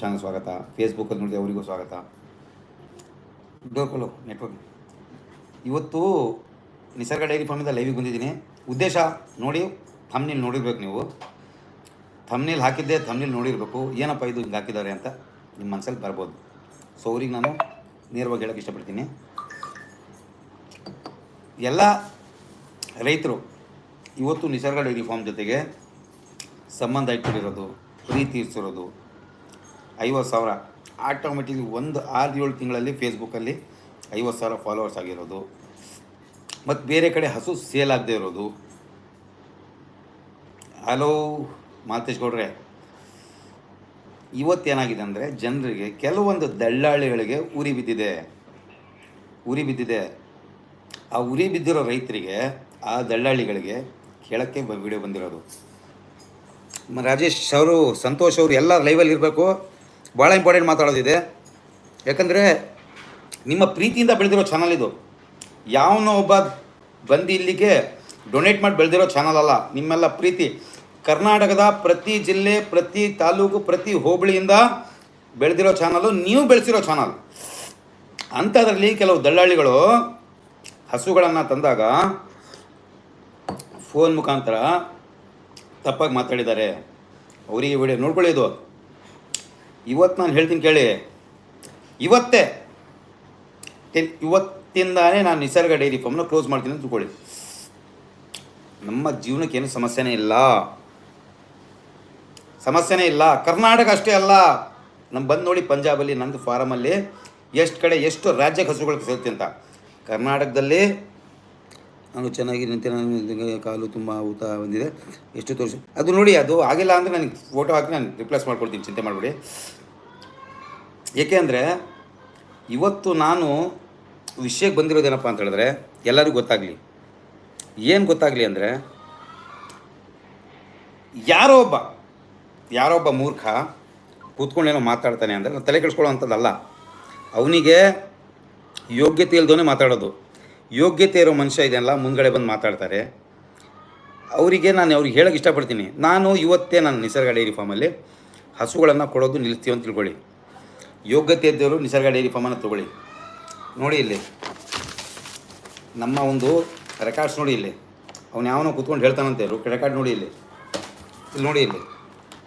Channel ಸ್ವಾಗತ. ಫೇಸ್ಬುಕ್ಕಲ್ಲಿ ನೋಡಿದೆ ಅವರಿಗೂ ಸ್ವಾಗತ. ಡೋರ್ಕೊಲು ನೆಟ್ವರ್ಕ್ ಇವತ್ತು ನಿಸರ್ಗ ಡೈರಿ ಫಾರ್ಮಿಂದ ಲೈವಿಗೆ ಬಂದಿದ್ದೀನಿ. ಉದ್ದೇಶ ನೋಡಿ ಥಮ್ನಿಲ್ ನೋಡಿರ್ಬೇಕು ನೀವು. ಥಮ್ನಿಲ್ ಹಾಕಿದ್ದೆ ಥಮ್ನಿಲ್ ನೋಡಿರಬೇಕು. ಏನಪ್ಪ ಇದು ಹಿಂಗೆ ಹಾಕಿದ್ದಾರೆ ಅಂತ ನಿಮ್ಮ ಮನಸ್ಸಲ್ಲಿ ಬರ್ಬೋದು. ಸೊ ಅವ್ರಿಗೆ ನಾನು ನೇರವಾಗಿ ಹೇಳೋಕ್ಕೆ ಇಷ್ಟಪಡ್ತೀನಿ. ಎಲ್ಲ ರೈತರು ಇವತ್ತು ನಿಸರ್ಗ ಡೈರಿ ಫಾರ್ಮ್ ಜೊತೆಗೆ ಸಂಬಂಧ ಇಟ್ಕೊಂಡಿರೋದು ಪ್ರೀತಿ ಇರಿಸಿರೋದು ಐವತ್ತು ಸಾವಿರ. ಆಟೋಮೆಟಿಕ್ಲಿ ಒಂದು ಆರು ಏಳು ತಿಂಗಳಲ್ಲಿ ಫೇಸ್ಬುಕ್ಕಲ್ಲಿ ಐವತ್ತು ಸಾವಿರ ಫಾಲೋವರ್ಸ್ ಆಗಿರೋದು. ಮತ್ತು ಬೇರೆ ಕಡೆ ಹಸು ಸೇಲ್ ಆಗದೆ ಇರೋದು. ಹಲೋ ಮಾತೇಶ್ ಗೌಡ್ರೆ. ಇವತ್ತೇನಾಗಿದೆ ಅಂದರೆ ಜನರಿಗೆ ಕೆಲವೊಂದು ದಳ್ಳಾಳಿಗಳಿಗೆ ಉರಿ ಬಿದ್ದಿದೆ. ಉರಿ ಬಿದ್ದಿದೆ. ಆ ಉರಿ ಬಿದ್ದಿರೋ ರೈತರಿಗೆ, ಆ ದಳ್ಳಾಳಿಗಳಿಗೆ ಕೇಳೋಕ್ಕೆ ವಿಡಿಯೋ ಬಂದಿರೋದು. ರಾಜೇಶ್ ಅವರು, ಸಂತೋಷ್ ಅವರು ಎಲ್ಲ ಲೈವಲ್ಲಿ ಇರಬೇಕು. ಭಾಳ ಇಂಪಾರ್ಟೆಂಟ್ ಮಾತಾಡೋದಿದೆ. ಯಾಕಂದರೆ ನಿಮ್ಮ ಪ್ರೀತಿಯಿಂದ ಬೆಳೆದಿರೋ ಚಾನಲ್ ಇದು. ಯಾವನೋ ಒಬ್ಬ ಬಂದು ಇಲ್ಲಿಗೆ ಡೊನೇಟ್ ಮಾಡಿ ಬೆಳೆದಿರೋ ಚಾನಲ್ ಅಲ್ಲ, ನಿಮ್ಮೆಲ್ಲ ಪ್ರೀತಿ. ಕರ್ನಾಟಕದ ಪ್ರತಿ ಜಿಲ್ಲೆ, ಪ್ರತಿ ತಾಲೂಕು, ಪ್ರತಿ ಹೋಬಳಿಯಿಂದ ಬೆಳೆದಿರೋ ಚಾನಲು ನೀವು ಬೆಳೆಸಿರೋ ಚಾನಲ್ ಅಂಥದ್ರಲ್ಲಿ ಕೆಲವು ದಳ್ಳಾಳಿಗಳು ಹಸುಗಳನ್ನು ತಂದಾಗ ಫೋನ್ ಮುಖಾಂತರ ತಪ್ಪಾಗಿ ಮಾತಾಡಿದ್ದಾರೆ. ಅವರಿಗೆ ವಿಡಿಯೋ ನೋಡ್ಕೊಳ್ಳಿ ಇದು. ಇವತ್ತು ನಾನು ಹೇಳ್ತೀನಿ ಕೇಳಿ. ಇವತ್ತೇ. ಇವತ್ತಿಂದಾನೇ ನಾನು ನಿಸರ್ಗ ಡೈರಿ ಫಾರ್ಮ್ನ ಕ್ಲೋಸ್ ಮಾಡ್ತೀನಿ ಅಂತ ತಿಳ್ಕೊಳ್ಳಿ. ನಮ್ಮ ಜೀವನಕ್ಕೆ ಏನು ಸಮಸ್ಯೆನೇ ಇಲ್ಲ. ಸಮಸ್ಯೆನೇ ಇಲ್ಲ. ಕರ್ನಾಟಕ ಅಷ್ಟೇ ಅಲ್ಲ. ನಮ್ಮ ಬಂದು ನೋಡಿ ಪಂಜಾಬಲ್ಲಿ, ನಂದು ಫಾರಮಲ್ಲಿ ಎಷ್ಟು ಕಡೆ ಎಷ್ಟು ರಾಜ್ಯಕ್ಕೆ ಹಸುಗಳು ಸಿಗುತ್ತೆ ಅಂತ. ಕರ್ನಾಟಕದಲ್ಲಿ ನಾನು ಚೆನ್ನಾಗಿ ನಿಂತೆ, ನಾನು ಕಾಲು ತುಂಬ ಊತ ಬಂದಿದೆ. ಎಷ್ಟು ತೋರಿಸಿ? ಅದು ನೋಡಿ, ಅದು ಆಗಿಲ್ಲ ಅಂದರೆ ನನಗೆ ಫೋಟೋ ಹಾಕಿ ನಾನು ರಿಪ್ಲೇಸ್ ಮಾಡ್ಕೊಳ್ತೀನಿ ಚಿಂತೆ ಮಾಡಬೇಡಿ. ಏಕೆ ಅಂದರೆ, ಇವತ್ತು ನಾನು ವಿಷಯಕ್ಕೆ ಬಂದಿರೋದೇನಪ್ಪ ಅಂತ ಹೇಳಿದ್ರೆ, ಎಲ್ಲರಿಗೂ ಗೊತ್ತಾಗಲಿ. ಏನು ಗೊತ್ತಾಗಲಿ ಅಂದರೆ, ಯಾರೋ ಒಬ್ಬ ಯಾರೋ ಒಬ್ಬ ಮೂರ್ಖ ಕೂತ್ಕೊಂಡೇನೋ ಮಾತಾಡ್ತಾನೆ ಅಂದರೆ ನಾನು ತಲೆ ಕೆಡಿಸ್ಕೊಳ್ಳೋ ಅಂಥದ್ದಲ್ಲ. ಅವನಿಗೆ ಯೋಗ್ಯತೆ ಇಲ್ದೋನೆ ಮಾತಾಡೋದು. ಯೋಗ್ಯತೆ ಇರೋ ಮನುಷ್ಯ ಇದೆಯಲ್ಲ ಮುಂದ್ಗಡೆ ಬಂದು ಮಾತಾಡ್ತಾರೆ. ಅವರಿಗೆ ನಾನು ಅವ್ರಿಗೆ ಹೇಳೋಕ್ಕೆ ಇಷ್ಟಪಡ್ತೀನಿ. ನಾನು ಇವತ್ತೇ ನಾನು ನಿಸರ್ಗ ಡೈರಿ ಫಾರ್ಮಲ್ಲಿ ಹಸುಗಳನ್ನು ಕೊಡೋದು ನಿಲ್ಲಿಸ್ತೀವಿ ಅಂತ ತಿಳ್ಕೊಳ್ಳಿ. ಯೋಗ್ಯತೆ ಇದ್ದವರು ನಿಸರ್ಗ ಡೈರಿ ಫಾರ್ಮನ್ನು ತೊಗೊಳ್ಳಿ. ನೋಡಿ ಇಲ್ಲಿ. ನಮ್ಮ ಒಂದು ರೆಕಾರ್ಡ್ಸ್ ನೋಡಿ ಇಲ್ಲಿ. ಅವನು ಯಾವನೋ ಕೂತ್ಕೊಂಡು ಹೇಳ್ತಾನಂತೆ ರೆಕಾರ್ಡ್ ನೋಡಿ ಇಲ್ಲಿ. ಇಲ್ಲಿ ನೋಡಿ ಇಲ್ಲಿ.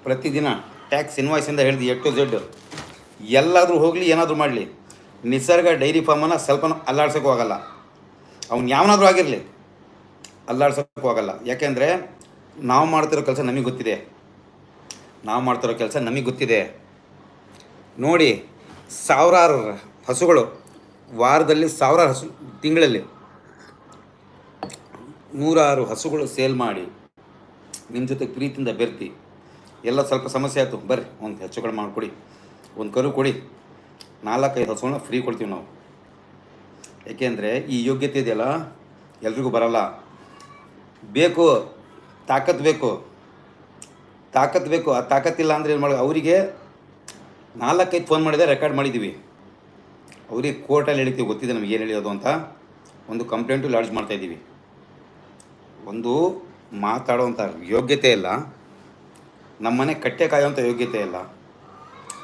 ಪ್ರತಿದಿನ ಟ್ಯಾಕ್ಸ್ ಇನ್ವಾಯ್ಸಿಂದ ಹಿಡಿದು ಎಟ್ಟು ಝೆಡ್ ಎಲ್ಲಾದರೂ ಹೋಗಲಿ, ಏನಾದರೂ ಮಾಡಲಿ. ನಿಸರ್ಗ ಡೈರಿ ಫಾರ್ಮನ್ನು ಸ್ವಲ್ಪ ಅಲ್ಲಾಡ್ಸೋಕ್ಕೂ ಆಗಲ್ಲ. ಅವ್ನು ಯಾವನಾದರೂ ಆಗಿರಲಿ, ಅಲ್ಲಾಡ್ಸೋಕ್ಕೂ ಆಗಲ್ಲ. ಯಾಕೆಂದರೆ ನಾವು ಮಾಡ್ತಿರೋ ಕೆಲಸ ನಮಗೆ ಗೊತ್ತಿದೆ. ನಾವು ಮಾಡ್ತಿರೋ ಕೆಲಸ ನಮಗೆ ಗೊತ್ತಿದೆ. ನೋಡಿ, ಸಾವಿರಾರು ಹಸುಗಳು ವಾರದಲ್ಲಿ ಸಾವಿರಾರು ಹಸು, ತಿಂಗಳಲ್ಲಿ ನೂರಾರು ಹಸುಗಳು ಸೇಲ್ ಮಾಡಿ ನಿಮ್ಮ ಜೊತೆ ಪ್ರೀತಿಯಿಂದ ಬೆರ್ತಿ. ಎಲ್ಲ ಸ್ವಲ್ಪ ಸಮಸ್ಯೆ ಆಯಿತು, ಬರ್ರಿ, ಒಂದು ಹೆಚ್ಚುಗಳು ಮಾಡಿಕೊಡಿ, ಒಂದು ಕರು ಕೊಡಿ. ನಾಲ್ಕೈದು ಹಸುಗಳನ್ನ ಫ್ರೀ ಕೊಡ್ತೀವಿ ನಾವು. ಏಕೆಂದರೆ ಈ ಯೋಗ್ಯತೆ ಇದೆಯಲ್ಲ, ಎಲ್ರಿಗೂ ಬರಲ್ಲ. ಬೇಕು, ತಾಕತ್ ಬೇಕು. ತಾಕತ್ ಬೇಕು, ಆ ತಾಕತ್ತಿಲ್ಲ ಅಂದರೆ ಏನು ಮಾಡೋದು ಅವರಿಗೆ ನಾಲ್ಕೈದು ಫೋನ್ ಮಾಡಿದೆ ರೆಕಾರ್ಡ್ ಮಾಡಿದ್ದೀವಿ ಅವರಿಗೆ ಕೋರ್ಟಲ್ಲಿ ಹೇಳ್ತೀವಿ ಗೊತ್ತಿದೆ ನಮಗೆ ಏನು ಹೇಳಿರೋದು ಅಂತ. ಒಂದು ಕಂಪ್ಲೇಂಟು ಲಾಡ್ಜ್ ಮಾಡ್ತಾಯಿದ್ದೀವಿ ಒಂದು ಮಾತಾಡೋವಂಥ ಯೋಗ್ಯತೆ ಇಲ್ಲ. ನಮ್ಮ ಮನೆ ಕಟ್ಟೆ ಕಾಯೋವಂಥ ಯೋಗ್ಯತೆ ಇಲ್ಲ.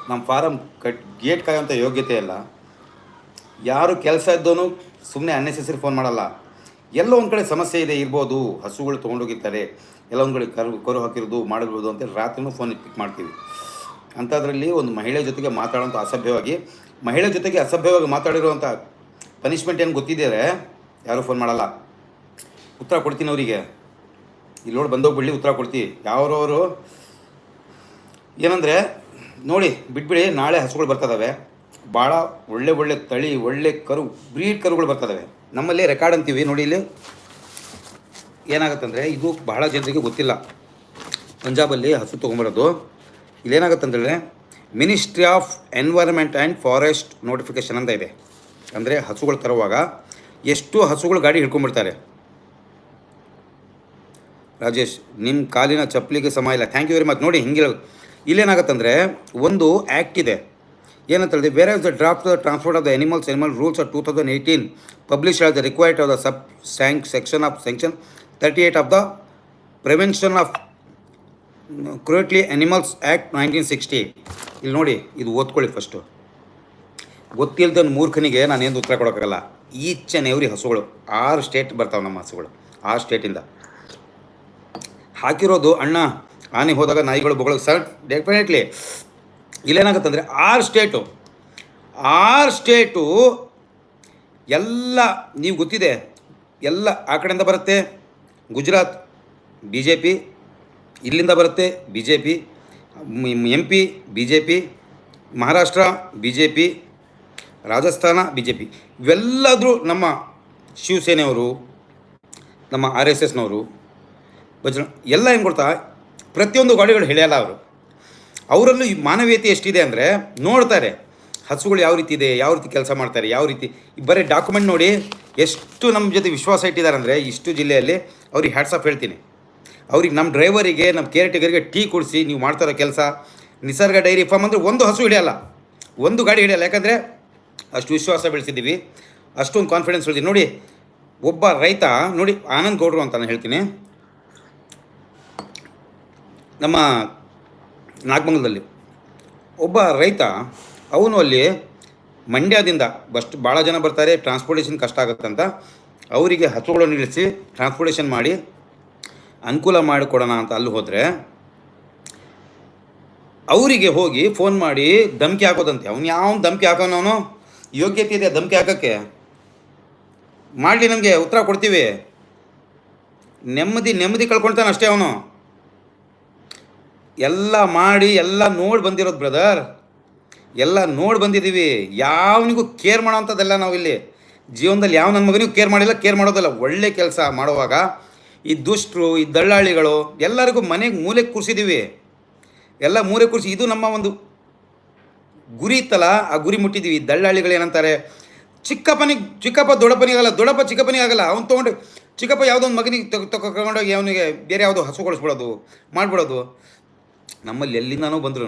ನಮ್ಮ ಫಾರಮ್ ಕಟ್ ಗೇಟ್ ಕಾಯೋವಂಥ ಯೋಗ್ಯತೆ ಇಲ್ಲ. ಯಾರು ಕೆಲಸ ಇದ್ದೋನು ಸುಮ್ಮನೆ ಅನ್ನೆಸೆಸರಿ ಫೋನ್ ಮಾಡಲ್ಲ. ಎಲ್ಲೋ ಒಂದು ಕಡೆ ಸಮಸ್ಯೆ ಇದೆ, ಇರ್ಬೋದು, ಹಸುಗಳು ತೊಗೊಂಡೋಗಿರ್ತಾರೆ, ಎಲ್ಲ ಒಂದು ಕಡೆ ಕರು ಕರು ಹಾಕಿರೋದು ಮಾಡಿರ್ಬೋದು ಅಂತೇಳಿ ರಾತ್ರಿನೂ ಫೋನ್ ಪಿಕ್ ಮಾಡ್ತೀವಿ. ಅಂಥದ್ರಲ್ಲಿ ಒಂದು ಮಹಿಳೆ ಜೊತೆಗೆ ಮಾತಾಡೋಂಥ ಅಸಭ್ಯವಾಗಿ, ಮಹಿಳೆ ಜೊತೆಗೆ ಅಸಭ್ಯವಾಗಿ ಮಾತಾಡಿರುವಂಥ ಪನಿಷ್ಮೆಂಟ್ ಏನು ಗೊತ್ತಿದ್ದಾರೆ ಯಾರೂ ಫೋನ್ ಮಾಡಲ್ಲ. ಉತ್ತರ ಕೊಡ್ತೀನಿ ಅವರಿಗೆ. ಇಲ್ಲಿ ನೋಡಿ ಬಂದೋಗ್ಬಿಡ್ಲಿ ಉತ್ತರ ಕೊಡ್ತೀವಿ ಯಾವ್ರವರು? ಏನಂದರೆ, ನೋಡಿ, ಬಿಟ್ಬಿಡಿ, ನಾಳೆ ಹಸುಗಳು ಬರ್ತದವೆ ಭಾಳ ಒಳ್ಳೆ ಒಳ್ಳೆ ತಳಿ, ಒಳ್ಳೆ ಕರು, ಬ್ರೀಡ್ ಕರುಗಳು ಬರ್ತದವೆ ನಮ್ಮಲ್ಲಿ ರೆಕಾರ್ಡ್ ಅಂತೀವಿ, ನೋಡಿ ಇಲ್ಲಿ. ಏನಾಗುತ್ತಂದರೆ, ಇದು ಬಹಳ ಜನರಿಗೆ ಗೊತ್ತಿಲ್ಲ. ಪಂಜಾಬಲ್ಲಿ ಹಸು ತೊಗೊಂಬರೋದು. ಇಲ್ಲೇನಾಗುತ್ತಂತೇಳಿದ್ರೆ ministry of environment and forest notification ಅಂತ ಇದೆ. ಅಂದರೆ ಹಸುಗಳು ತರುವಾಗ ಎಷ್ಟು ಹಸುಗಳು ಗಾಡಿ ಹಿಡ್ಕೊಂಡ್ಬಿಡ್ತಾರೆ. ರಾಜೇಶ್ ನಿಮ್ಮ ಕಾಲಿನ ಚಪ್ಪಲಿಗೆ ಸಮಯ ಇಲ್ಲ. ಥ್ಯಾಂಕ್ ಯು ವೆರಿ ಮಚ್ ನೋಡಿ ಹಿಂಗಿಲ್ಲ ಇಲ್ಲೇನಾಗತ್ತಂದರೆ, ಒಂದು ಆ್ಯಕ್ಟ್ ಇದೆ. ಏನಂತ ಹೇಳಿದೆ where as the draft the transport of the animals animal rules of two thousand eighteen publish as the required of the sub sank section of section thirty eight of the prevention of cruelty animals act nineteen sixty ಇಲ್ಲಿ ನೋಡಿ, ಇದು ಓದ್ಕೊಳ್ಳಿ first ಗೊತ್ತಿಲ್ಲದ ಮೂರ್ಖನಿಗೆ ನಾನು ಏನು ಉತ್ತರ ಕೊಡೋಕ್ಕಾಗಲ್ಲ. Each and every ಹಸುಗಳು, ಆರು ಸ್ಟೇಟ್ ಬರ್ತಾವೆ ನಮ್ಮ ಹಸುಗಳು, ಆರು ಸ್ಟೇಟಿಂದ ಹಾಕಿರೋದು ಅಣ್ಣ, ಆನೆ ಹೋದಾಗ ನಾಯಿಗಳು ಬೊಗಳು ಸರ್ ಡೆಫಿನೆಟ್ಲಿ ಇಲ್ಲೇನಾಗುತ್ತಂದರೆ ಆರು ಸ್ಟೇಟು ಆರು ಸ್ಟೇಟು ಎಲ್ಲ ನೀವು ಗೊತ್ತಿದೆ, ಎಲ್ಲ ಆ ಕಡೆಯಿಂದ ಬರುತ್ತೆ ಗುಜರಾತ್ ಬಿ ಜೆ ಪಿ ಇಲ್ಲಿಂದ ಬರುತ್ತೆ B J P M P B J P Maharashtra B J P Rajasthan B J P ಇವೆಲ್ಲದರೂ ನಮ್ಮ ಶಿವಸೇನೆಯವರು, ನಮ್ಮ ಆರ್ ಎಸ್ ಎಸ್ನವರು, ಭಜನ ಎಲ್ಲ ಏನು ಕೊಡ್ತಾ, ಪ್ರತಿಯೊಂದು ಗಾಡಿಗಳು ಹೇಳ್ಯಲ್ಲ ಅವರು. ಅವರಲ್ಲೂ ಮಾನವೀಯತೆ ಎಷ್ಟಿದೆ ಅಂದರೆ ನೋಡ್ತಾರೆ ಹಸುಗಳು ಯಾವ ರೀತಿ ಇದೆ, ಯಾವ ರೀತಿ ಕೆಲಸ ಮಾಡ್ತಾರೆ, ಯಾವ ರೀತಿ ಬರೀ ಡಾಕ್ಯುಮೆಂಟ್ ನೋಡಿ ಎಷ್ಟು ನಮ್ಮ ಜೊತೆ ವಿಶ್ವಾಸ ಇಟ್ಟಿದ್ದಾರೆ ಅಂದರೆ ಇಷ್ಟು ಜಿಲ್ಲೆಯಲ್ಲಿ ಅವ್ರಿಗೆ ಹ್ಯಾಟ್ಸಪ್ ಹೇಳ್ತೀನಿ. ಅವ್ರಿಗೆ ನಮ್ಮ ಡ್ರೈವರಿಗೆ ನಮ್ಮ ಕೇರ್ ಟೀ ಕುಡಿಸಿ ನೀವು ಮಾಡ್ತಾರೋ ಕೆಲಸ, ನಿಸರ್ಗ ಡೈರಿ ಫಾರ್ಮ್ ಅಂದರೆ ಒಂದು ಹಸು ಹಿಡಿಯಲ್ಲ. ಒಂದು ಗಾಡಿ ಹಿಡಿಯಲ್ಲ. ಯಾಕಂದರೆ ಅಷ್ಟು ವಿಶ್ವಾಸ ಬೆಳೆಸಿದ್ದೀವಿ, ಅಷ್ಟೊಂದು ಕಾನ್ಫಿಡೆನ್ಸ್ ಉಳಿದಿದೆ. ನೋಡಿ, ಒಬ್ಬ ರೈತ, ನೋಡಿ, ಆನಂದ್ ಗೌಡ್ರು ಅಂತ ನಾನು ಹೇಳ್ತೀನಿ. ನಮ್ಮ ನಾಗಮಂಗಲದಲ್ಲಿ. ಒಬ್ಬ ರೈತ, ಅವನು ಅಲ್ಲಿ ಮಂಡ್ಯದಿಂದ ಬಸ್ಟ್ ಭಾಳ ಜನ ಬರ್ತಾರೆ ಟ್ರಾನ್ಸ್ಪೋರ್ಟೇಷನ್ ಕಷ್ಟ ಆಗುತ್ತಂತ. ಅವರಿಗೆ ಹಸುಗಳನ್ನು ನಿಲ್ಲಿಸಿ ಟ್ರಾನ್ಸ್ಪೋರ್ಟೇಷನ್ ಮಾಡಿ ಅನುಕೂಲ ಮಾಡಿಕೊಡೋಣ ಅಂತ ಅಲ್ಲಿ ಹೋದರೆ, ಅವರಿಗೆ ಹೋಗಿ ಫೋನ್ ಮಾಡಿ ಧಮಕಿ ಹಾಕೋದಂತೆ. ಅವ್ನು ಯಾವ ಧಮ್ಕಿ ಹಾಕೋನವನು ಯೋಗ್ಯತೆ ಇದೆ ಧಮಕಿ ಹಾಕೋಕ್ಕೆ. ಮಾಡಲಿ ನಮಗೆ ಉತ್ತರ ಕೊಡ್ತೀವಿ. ನೆಮ್ಮದಿ ನೆಮ್ಮದಿ ಕಳ್ಕೊಳ್ತಾನೆ ಅಷ್ಟೇ ಅವನು. ಎಲ್ಲ ಮಾಡಿ, ಎಲ್ಲ ನೋಡಿ ಬಂದಿರೋದು ಬ್ರದರ್ ಎಲ್ಲ ನೋಡಿ ಬಂದಿದ್ದೀವಿ. ಯಾವನಿಗೂ ಕೇರ್ ಮಾಡೋವಂಥದ್ದೆಲ್ಲ ನಾವು ಇಲ್ಲಿ ಜೀವನದಲ್ಲಿ ಯಾವ ನನ್ನ ಮಗನಿಗೂ ಕೇರ್ ಮಾಡಿಲ್ಲ ಕೇರ್ ಮಾಡೋದಲ್ಲ. ಒಳ್ಳೆ ಕೆಲಸ ಮಾಡುವಾಗ ಈ ದುಷ್ಟರು, ಈ ದಳ್ಳಾಳಿಗಳು ಎಲ್ಲರಿಗೂ ಮನೆಗೆ ಮೂಲೆ ಕೂರಿಸಿದ್ದೀವಿ. ಎಲ್ಲ ಮೂಲೆ ಕೂರಿಸಿ, ಇದು ನಮ್ಮ ಒಂದು ಗುರಿ ಇತ್ತಲ್ಲ, ಆ ಗುರಿ ಮುಟ್ಟಿದ್ದೀವಿ. ದಳ್ಳಾಳಿಗಳು ಏನಂತಾರೆ, ಚಿಕ್ಕಪ್ಪನಿಗೆ, ಚಿಕ್ಕಪ್ಪ ದೊಡ್ಡಪ್ಪನಿಗೆ ಆಗಲ್ಲ, ದೊಡ್ಡಪ್ಪ ಚಿಕ್ಕಪ್ಪನಿಗೆ ಆಗಲ್ಲ. ಅವ್ನು ತೊಗೊಂಡು ಚಿಕ್ಕಪ್ಪ ಯಾವುದೋ ಒಂದು ಮಗನಿಗೆ ತಗೊಂಡೋಗಿ ಅವನಿಗೆ ಬೇರೆ ಯಾವುದೋ ಹಸುಗೊಳಿಸ್ಬಿಡೋದು ಮಾಡಿಬಿಡೋದು. ನಮ್ಮಲ್ಲಿ ಎಲ್ಲಿಂದನೂ ಬಂದ್ರೂ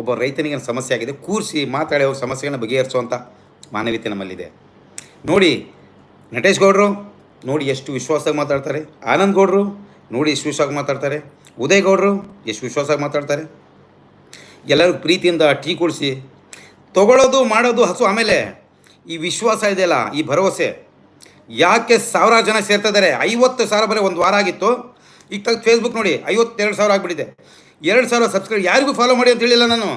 ಒಬ್ಬ ರೈತನಿಗೆ ಸಮಸ್ಯೆ ಆಗಿದೆ, ಕೂರಿಸಿ ಮಾತಾಡಿ ಅವ್ರ ಸಮಸ್ಯೆಗಳನ್ನ ಬಗೆಹರಿಸುವಂಥ ಮಾನವೀಯತೆ ನಮ್ಮಲ್ಲಿದೆ. ನೋಡಿ, ನಟೇಶ್ ಗೌಡರು, ನೋಡಿ ಎಷ್ಟು ವಿಶ್ವಾಸವಾಗಿ ಮಾತಾಡ್ತಾರೆ. ಆನಂದ್ ಗೌಡರು, ನೋಡಿ ಎಷ್ಟು ವಿಶ್ವಾಸವಾಗಿ ಮಾತಾಡ್ತಾರೆ. ಉದಯ್ ಗೌಡರು, ಎಷ್ಟು ವಿಶ್ವಾಸವಾಗಿ ಮಾತಾಡ್ತಾರೆ. ಎಲ್ಲರೂ ಪ್ರೀತಿಯಿಂದ ಟೀ ಕೊಡಿಸಿ, ತಗೊಳ್ಳೋದು, ಮಾಡೋದು, ಹಸು ಆಮೇಲೆ ಈ ವಿಶ್ವಾಸ ಇದೆಯಲ್ಲ, ಈ ಭರವಸೆ, ಯಾಕೆ ಸಾವಿರಾರು ಜನ ಸೇರ್ತಾ ಇದ್ದಾರೆ? ಐವತ್ತು ಸಾವಿರ ಬರೀ ಒಂದು ವಾರ ಆಗಿತ್ತು. ಈಗ ತೆಗೆದು ಫೇಸ್ಬುಕ್ ನೋಡಿ, ಐವತ್ತೆರಡು ಸಾವಿರ ಆಗಿಬಿಟ್ಟಿದೆ. ಎರಡು ಸಾವಿರ ಸಬ್ಸ್ಕ್ರೈಬ್ ಯಾರಿಗೂ ಫಾಲೋ ಮಾಡಿ ಅಂತ ಹೇಳಿಲ್ಲ ನಾನು.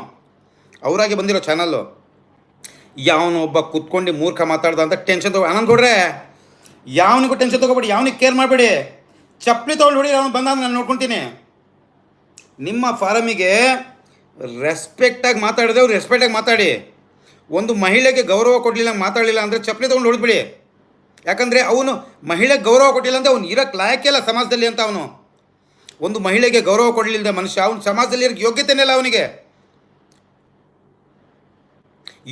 ಅವರಾಗೆ ಬಂದಿರೋ ಚಾನಲ್ಲು ಯಾವನು ಒಬ್ಬ ಕುತ್ಕೊಂಡು ಮೂರ್ಖ ಮಾತಾಡ್ದ ಅಂತ ಟೆನ್ಷನ್ ತಗೋ ಆನಂದ್ ಕೊಡ್ರೆ, ಯಾವನಿಗೂ ಟೆನ್ಷನ್ ತಗೋಬೇಡಿ, ಯಾವನಿಗೆ ಕೇರ್ ಮಾಡಬೇಡಿ. ಚಪ್ಪಲಿ ತೊಗೊಂಡು ಹೊಡಿ ಅವನು ಬಂದ ನಾನು ನೋಡ್ಕೊತೀನಿ. ನಿಮ್ಮ ಫಾರಮಿಗೆ ರೆಸ್ಪೆಕ್ಟಾಗಿ ಮಾತಾಡಿದೆ, ಅವ್ರು ರೆಸ್ಪೆಕ್ಟಾಗಿ ಮಾತಾಡಿ. ಒಂದು ಮಹಿಳೆಗೆ ಗೌರವ ಕೊಡಲಿಲ್ಲ, ಮಾತಾಡಲಿಲ್ಲ ಅಂದರೆ ಚಪ್ಪಲಿ ತೊಗೊಂಡು ಹೊಡೆದ್ಬಿಡಿ. ಯಾಕಂದರೆ ಅವನು ಮಹಿಳೆಗೆ ಗೌರವ ಕೊಟ್ಟಿಲ್ಲ ಅಂದರೆ ಅವ್ನು ಇರೋಕ್ಕೆ ಲಾಯಕ್ಕೆ ಇಲ್ಲ ಸಮಾಜದಲ್ಲಿ ಅಂತ ಅವನು. ಒಂದು ಮಹಿಳೆಗೆ ಗೌರವ ಕೊಡಲಿಲ್ಲದೆ ಮನುಷ್ಯ, ಅವನು ಸಮಾಜದಲ್ಲಿ ಯೋಗ್ಯತೆನೇ ಇಲ್ಲ ಅವನಿಗೆ.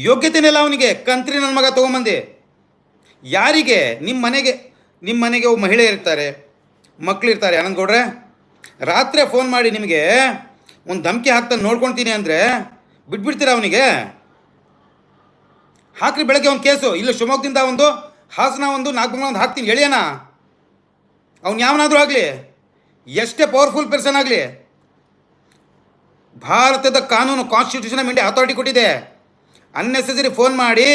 ಯೋಗ್ಯತೆನೇ ಇಲ್ಲ ಅವನಿಗೆ. ಕಂತ್ರಿ ನನ್ನ ಮಗ ತೊಗೊಂಬಂದೆ. ಯಾರಿಗೆ? ನಿಮ್ಮ ಮನೆಗೆ ನಿಮ್ಮ ಮನೆಗೆ ಒಬ್ಬ ಮಹಿಳೆ ಇರ್ತಾರೆ. ಮಕ್ಕಳಿರ್ತಾರೆ ಆನಂದ್ ಗೌಡ್ರೆ, ರಾತ್ರಿ ಫೋನ್ ಮಾಡಿ ನಿಮಗೆ ಒಂದು ಧಮಕಿ ಹಾಕ್ತಾನೆ ನೋಡ್ಕೊಳ್ತೀನಿ ಅಂದರೆ ಬಿಟ್ಬಿಡ್ತೀರಾ ಅವನಿಗೆ? ಹಾಕ್ರಿ ಬೆಳಗ್ಗೆ ಒಂದು ಕೇಸು. ಇಲ್ಲ, ಶಿವಮೊಗ್ಗದಿಂದ ಒಂದು, ಹಾಸನ ಒಂದು ನಾಲ್ಕು ಒಂದು ಹಾಕ್ತೀನಿ. ಎಳಿಯೋಣ ಅವ್ನು ಯಾವನಾದರೂ ಆಗಲಿ. ಎಷ್ಟೇ ಪವರ್ಫುಲ್ ಪರ್ಸನ್ ಆಗಲಿ, ಭಾರತದ ಕಾನೂನು ಕಾನ್ಸ್ಟಿಟ್ಯೂಷನ್ ಆಫ್ ಇಂಡಿಯಾ ಅಥಾರಿಟಿ ಕೊಟ್ಟಿದೆ. ಅನ್ನೆಸೆಸರಿ ಫೋನ್ ಮಾಡಿ,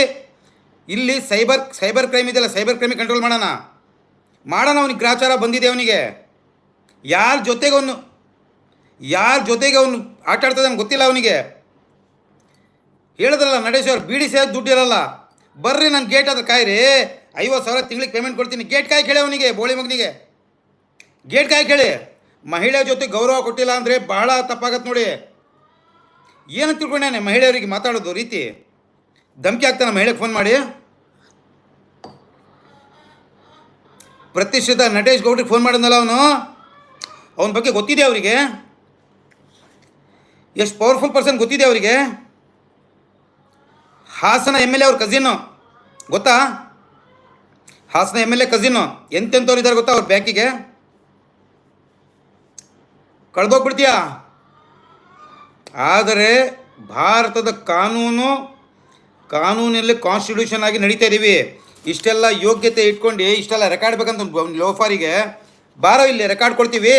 ಇಲ್ಲಿ ಸೈಬರ್ ಸೈಬರ್ ಕ್ರೈಮ್ ಇದೆಯಲ್ಲ ಸೈಬರ್ ಕ್ರೈಮಿಗೆ ಕಂಟ್ರೋಲ್ ಮಾಡೋಣ. ಮಾಡೋಣ ಅವನಿಗೆ ಗ್ರಾಚಾರ ಬಂದಿದೆ ಅವನಿಗೆ. ಯಾರ ಜೊತೆಗೆ ಅವನು, ಯಾರ ಜೊತೆಗೆ ಅವನು ಆಟ ಆಡ್ತದೆ ಗೊತ್ತಿಲ್ಲ ಅವನಿಗೆ. ಹೇಳಿದ್ರಲ್ಲ ನಡೆಶ್ ಅವ್ರು, ಬೀಡಿ ಸಿ ದುಡ್ಡು ಇರಲ್ಲ. ಬರ್ರಿ ನನ್ನ ಗೇಟ್ ಅದ್ರ ಕಾಯ್ರಿ, ಐವತ್ತು ಸಾವಿರ ತಿಂಗಳಿಗೆ ಪೇಮೆಂಟ್ ಕೊಡ್ತೀನಿ. ಗೇಟ್ ಕಾಯಿ ಕೇಳಿ ಅವನಿಗೆ, ಬೋಳಿ ಮಗನಿಗೆ. ಗೇಟ್ ಕಾಯಿ ಕೇಳಿ. ಮಹಿಳೆ ಜೊತೆ ಗೌರವ ಕೊಟ್ಟಿಲ್ಲ ಅಂದರೆ ಬಹಳ ತಪ್ಪಾಗತ್ತೆ ನೋಡಿ. ಏನು ತಿಳ್ಕೊಂಡೇನೆ ಮಹಿಳೆಯರಿಗೆ ಮಾತಾಡೋದು ರೀತಿ? ಧಮಕಿ ಆಗ್ತಾನೆ ಮಹಿಳೆಗೆ ಫೋನ್ ಮಾಡಿ. ಪ್ರತಿಷ್ಠಿತ ನಟೇಶ್ ಗೌಡ್ರಿಗೆ ಫೋನ್ ಮಾಡಿದ್ನಲ್ಲ ಅವನು? ಅವನ ಬಗ್ಗೆ ಗೊತ್ತಿದೆ ಅವರಿಗೆ? ಎಷ್ಟು ಪವರ್ಫುಲ್ ಪರ್ಸನ್ ಗೊತ್ತಿದೆ ಅವರಿಗೆ? ಹಾಸನ ಎಂ ಎಲ್ ಎ ಅವ್ರ ಕಸಿನ್ನು ಗೊತ್ತಾ? Hassan M L A cousin ಎಂತೆಂಥವ್ರು ಇದ್ದಾರೆ ಗೊತ್ತಾ ಅವ್ರ ಬ್ಯಾಂಕಿಗೆ ಕಳೆದೋಗ್ಬಿಡ್ತೀಯಾ? ಆದರೆ ಭಾರತದ ಕಾನೂನು ಕಾನೂನಲ್ಲಿ ಕಾನ್ಸ್ಟಿಟ್ಯೂಷನ್ ಆಗಿ ನಡೀತಾ ಇದ್ದೀವಿ ಇಷ್ಟೆಲ್ಲ ಯೋಗ್ಯತೆ ಇಟ್ಕೊಂಡು ಇಷ್ಟೆಲ್ಲ ರೆಕಾರ್ಡ್ ಬೇಕಂತ ಲೋಫಾರಿಗೆ. ಬಾರೋ ಇಲ್ಲಿ ರೆಕಾರ್ಡ್ ಕೊಡ್ತೀವಿ.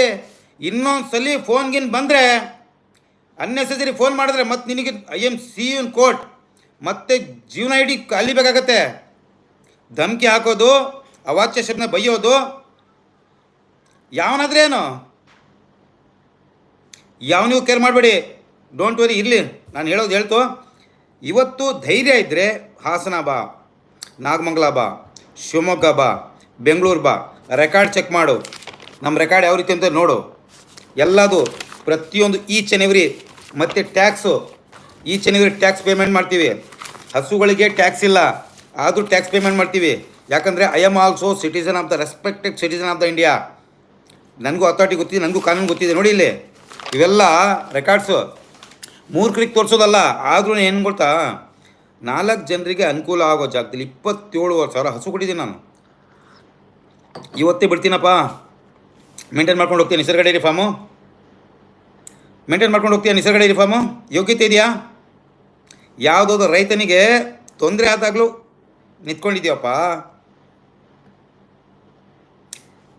ಇನ್ನೊಂದು ಸಲ ಫೋನ್ಗಿನ್ ಬಂದರೆ ಅನ್ನೆಸೆಸರಿ ಫೋನ್ ಮಾಡಿದ್ರೆ ಮತ್ತೆ ನಿನಗೆ I M C in court ಮತ್ತೆ ಜೀವನ ಇಡೀ ಕಲಿಬೇಕಾಗತ್ತೆ ಧಮಕಿ ಹಾಕೋದು, ಅವಾಚ್ಯ ಶಬ್ದ ಬೈಯೋದು ಯಾವನಾದ್ರೆ ಏನು ನೀವು ಕೇರ್ ಮಾಡಬೇಡಿ. ಡೋಂಟ್ ವರಿ ಇರಲಿ. ನಾನು ಹೇಳೋದು ಹೇಳ್ತು ಇವತ್ತು ಧೈರ್ಯ ಇದ್ದರೆ ಹಾಸನ ಬಾ, ನಾಗಮಂಗಲ ಬಾ, ಶಿವಮೊಗ್ಗ ಬಾ, ಬೆಂಗಳೂರು ಬಾ ರೆಕಾರ್ಡ್ ಚೆಕ್ ಮಾಡು. ನಮ್ಮ ರೆಕಾರ್ಡ್ ಯಾವ ರೀತಿ ಅಂತ ನೋಡು. ಎಲ್ಲದು ಪ್ರತಿಯೊಂದು ಈಚ್ ಆ್ಯಂಡ್ ಎವ್ರಿ ಮತ್ತು tax each and tax payment ಮಾಡ್ತೀವಿ. ಹಸುಗಳಿಗೆ ಟ್ಯಾಕ್ಸ್ ಇಲ್ಲ, ಆದರೂ ಟ್ಯಾಕ್ಸ್ ಪೇಮೆಂಟ್ ಮಾಡ್ತೀವಿ. ಯಾಕಂದರೆ I am also citizen of the respected citizen of the India ನನಗೂ ಅಥಾರಿಟಿ ಗೊತ್ತಿದೆ, ನನಗೂ ಕಾನೂನು ಗೊತ್ತಿದೆ. ನೋಡಿ ಇಲ್ಲಿ. ಇವೆಲ್ಲ ರೆಕಾರ್ಡ್ಸು ಕ್ಲಿಕ್ ತೋರಿಸೋದಲ್ಲ, ಆದರೂ ಏನು ಗೊತ್ತಾ? ನಾಲ್ಕು ಜನರಿಗೆ ಅನುಕೂಲ ಆಗೋ ಜಾಗದಲ್ಲಿ ಇಪ್ಪತ್ತೇಳು ಸಾವಿರ ಹಸು ಕೊಟ್ಟಿದ್ದೀನಿ ನಾನು. ಇವತ್ತೇ ಬಿಡ್ತೀನಪ್ಪ. ಮೇಂಟೈನ್ ಮಾಡ್ಕೊಂಡು ಹೋಗ್ತೀನಿ. ನಿಸರ್ಗ ಡೈರಿ ಫಾರ್ಮು ಮೇಂಟೈನ್ ಮಾಡ್ಕೊಂಡು ಹೋಗ್ತೀಯ ನಿಸರ್ಗ ಡೈರಿ ಫಾರ್ಮು ಯೋಗ್ಯತೆ ಇದೆಯಾ? ಯಾವುದಾದ್ರು ರೈತನಿಗೆ ತೊಂದರೆ ಆದಾಗಲೂ ನಿಂತ್ಕೊಂಡಿದ್ದೀವಪ್ಪ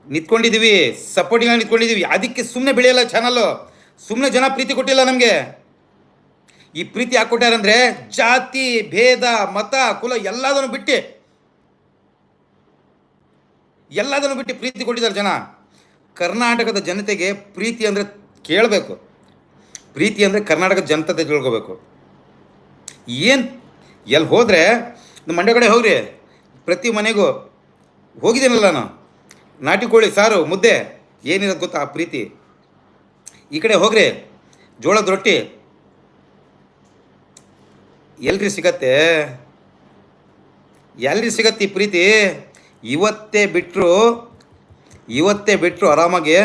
ನಿಂತ್ಕೊಂಡಿದ್ದೀವಿ ಸಪೋರ್ಟಿಂಗಾಗಿ ನಿಂತ್ಕೊಂಡಿದ್ದೀವಿ ಅದಕ್ಕೆ ಸುಮ್ಮನೆ ಬೆಳೆಯಲ್ಲ ಚಾನಲ್ಲು ಸುಮ್ಮನೆ ಜನ ಪ್ರೀತಿ ಕೊಟ್ಟಿಲ್ಲ ನಮಗೆ. ಈ ಪ್ರೀತಿ ಯಾಕೆ ಕೊಟ್ಟಾರಂದ್ರೆ ಜಾತಿ, ಭೇದ, ಮತ, ಕುಲ ಎಲ್ಲದನ್ನು ಬಿಟ್ಟು ಎಲ್ಲದನ್ನು ಬಿಟ್ಟು ಪ್ರೀತಿ ಕೊಟ್ಟಿದ್ದಾರೆ ಜನ. ಕರ್ನಾಟಕದ ಜನತೆಗೆ ಪ್ರೀತಿ ಅಂದರೆ ಕೇಳಬೇಕು. ಪ್ರೀತಿ ಅಂದರೆ ಕರ್ನಾಟಕದ ಜನತೆ ತಿಳ್ಕೋಬೇಕು. ಏನು ಎಲ್ಲಿ ಹೋದರೆ, ನಮ್ಮ ಮಂಡ್ಯ ಕಡೆ ಹೋಗ್ರಿ. ಪ್ರತಿ ಮನೆಗೂ ಹೋಗಿದ್ದೀನಲ್ಲ ನಾನು. ನಾಟಿ ಕೋಳಿ, ಸಾರು, ಮುದ್ದೆ, ಏನಿರೋದು ಗೊತ್ತಾ ಆ ಪ್ರೀತಿ? ಈ ಕಡೆ ಹೋಗ್ರಿ. ಜೋಳದ ರೊಟ್ಟಿ. ಎಲ್ರಿ ಸಿಗತ್ತೆ? ಎಲ್ರಿ ಸಿಗತ್ತೆ ಪ್ರೀತಿ? ಇವತ್ತೇ ಬಿಟ್ಟರು ಇವತ್ತೇ ಬಿಟ್ಟರು ಆರಾಮಾಗಿ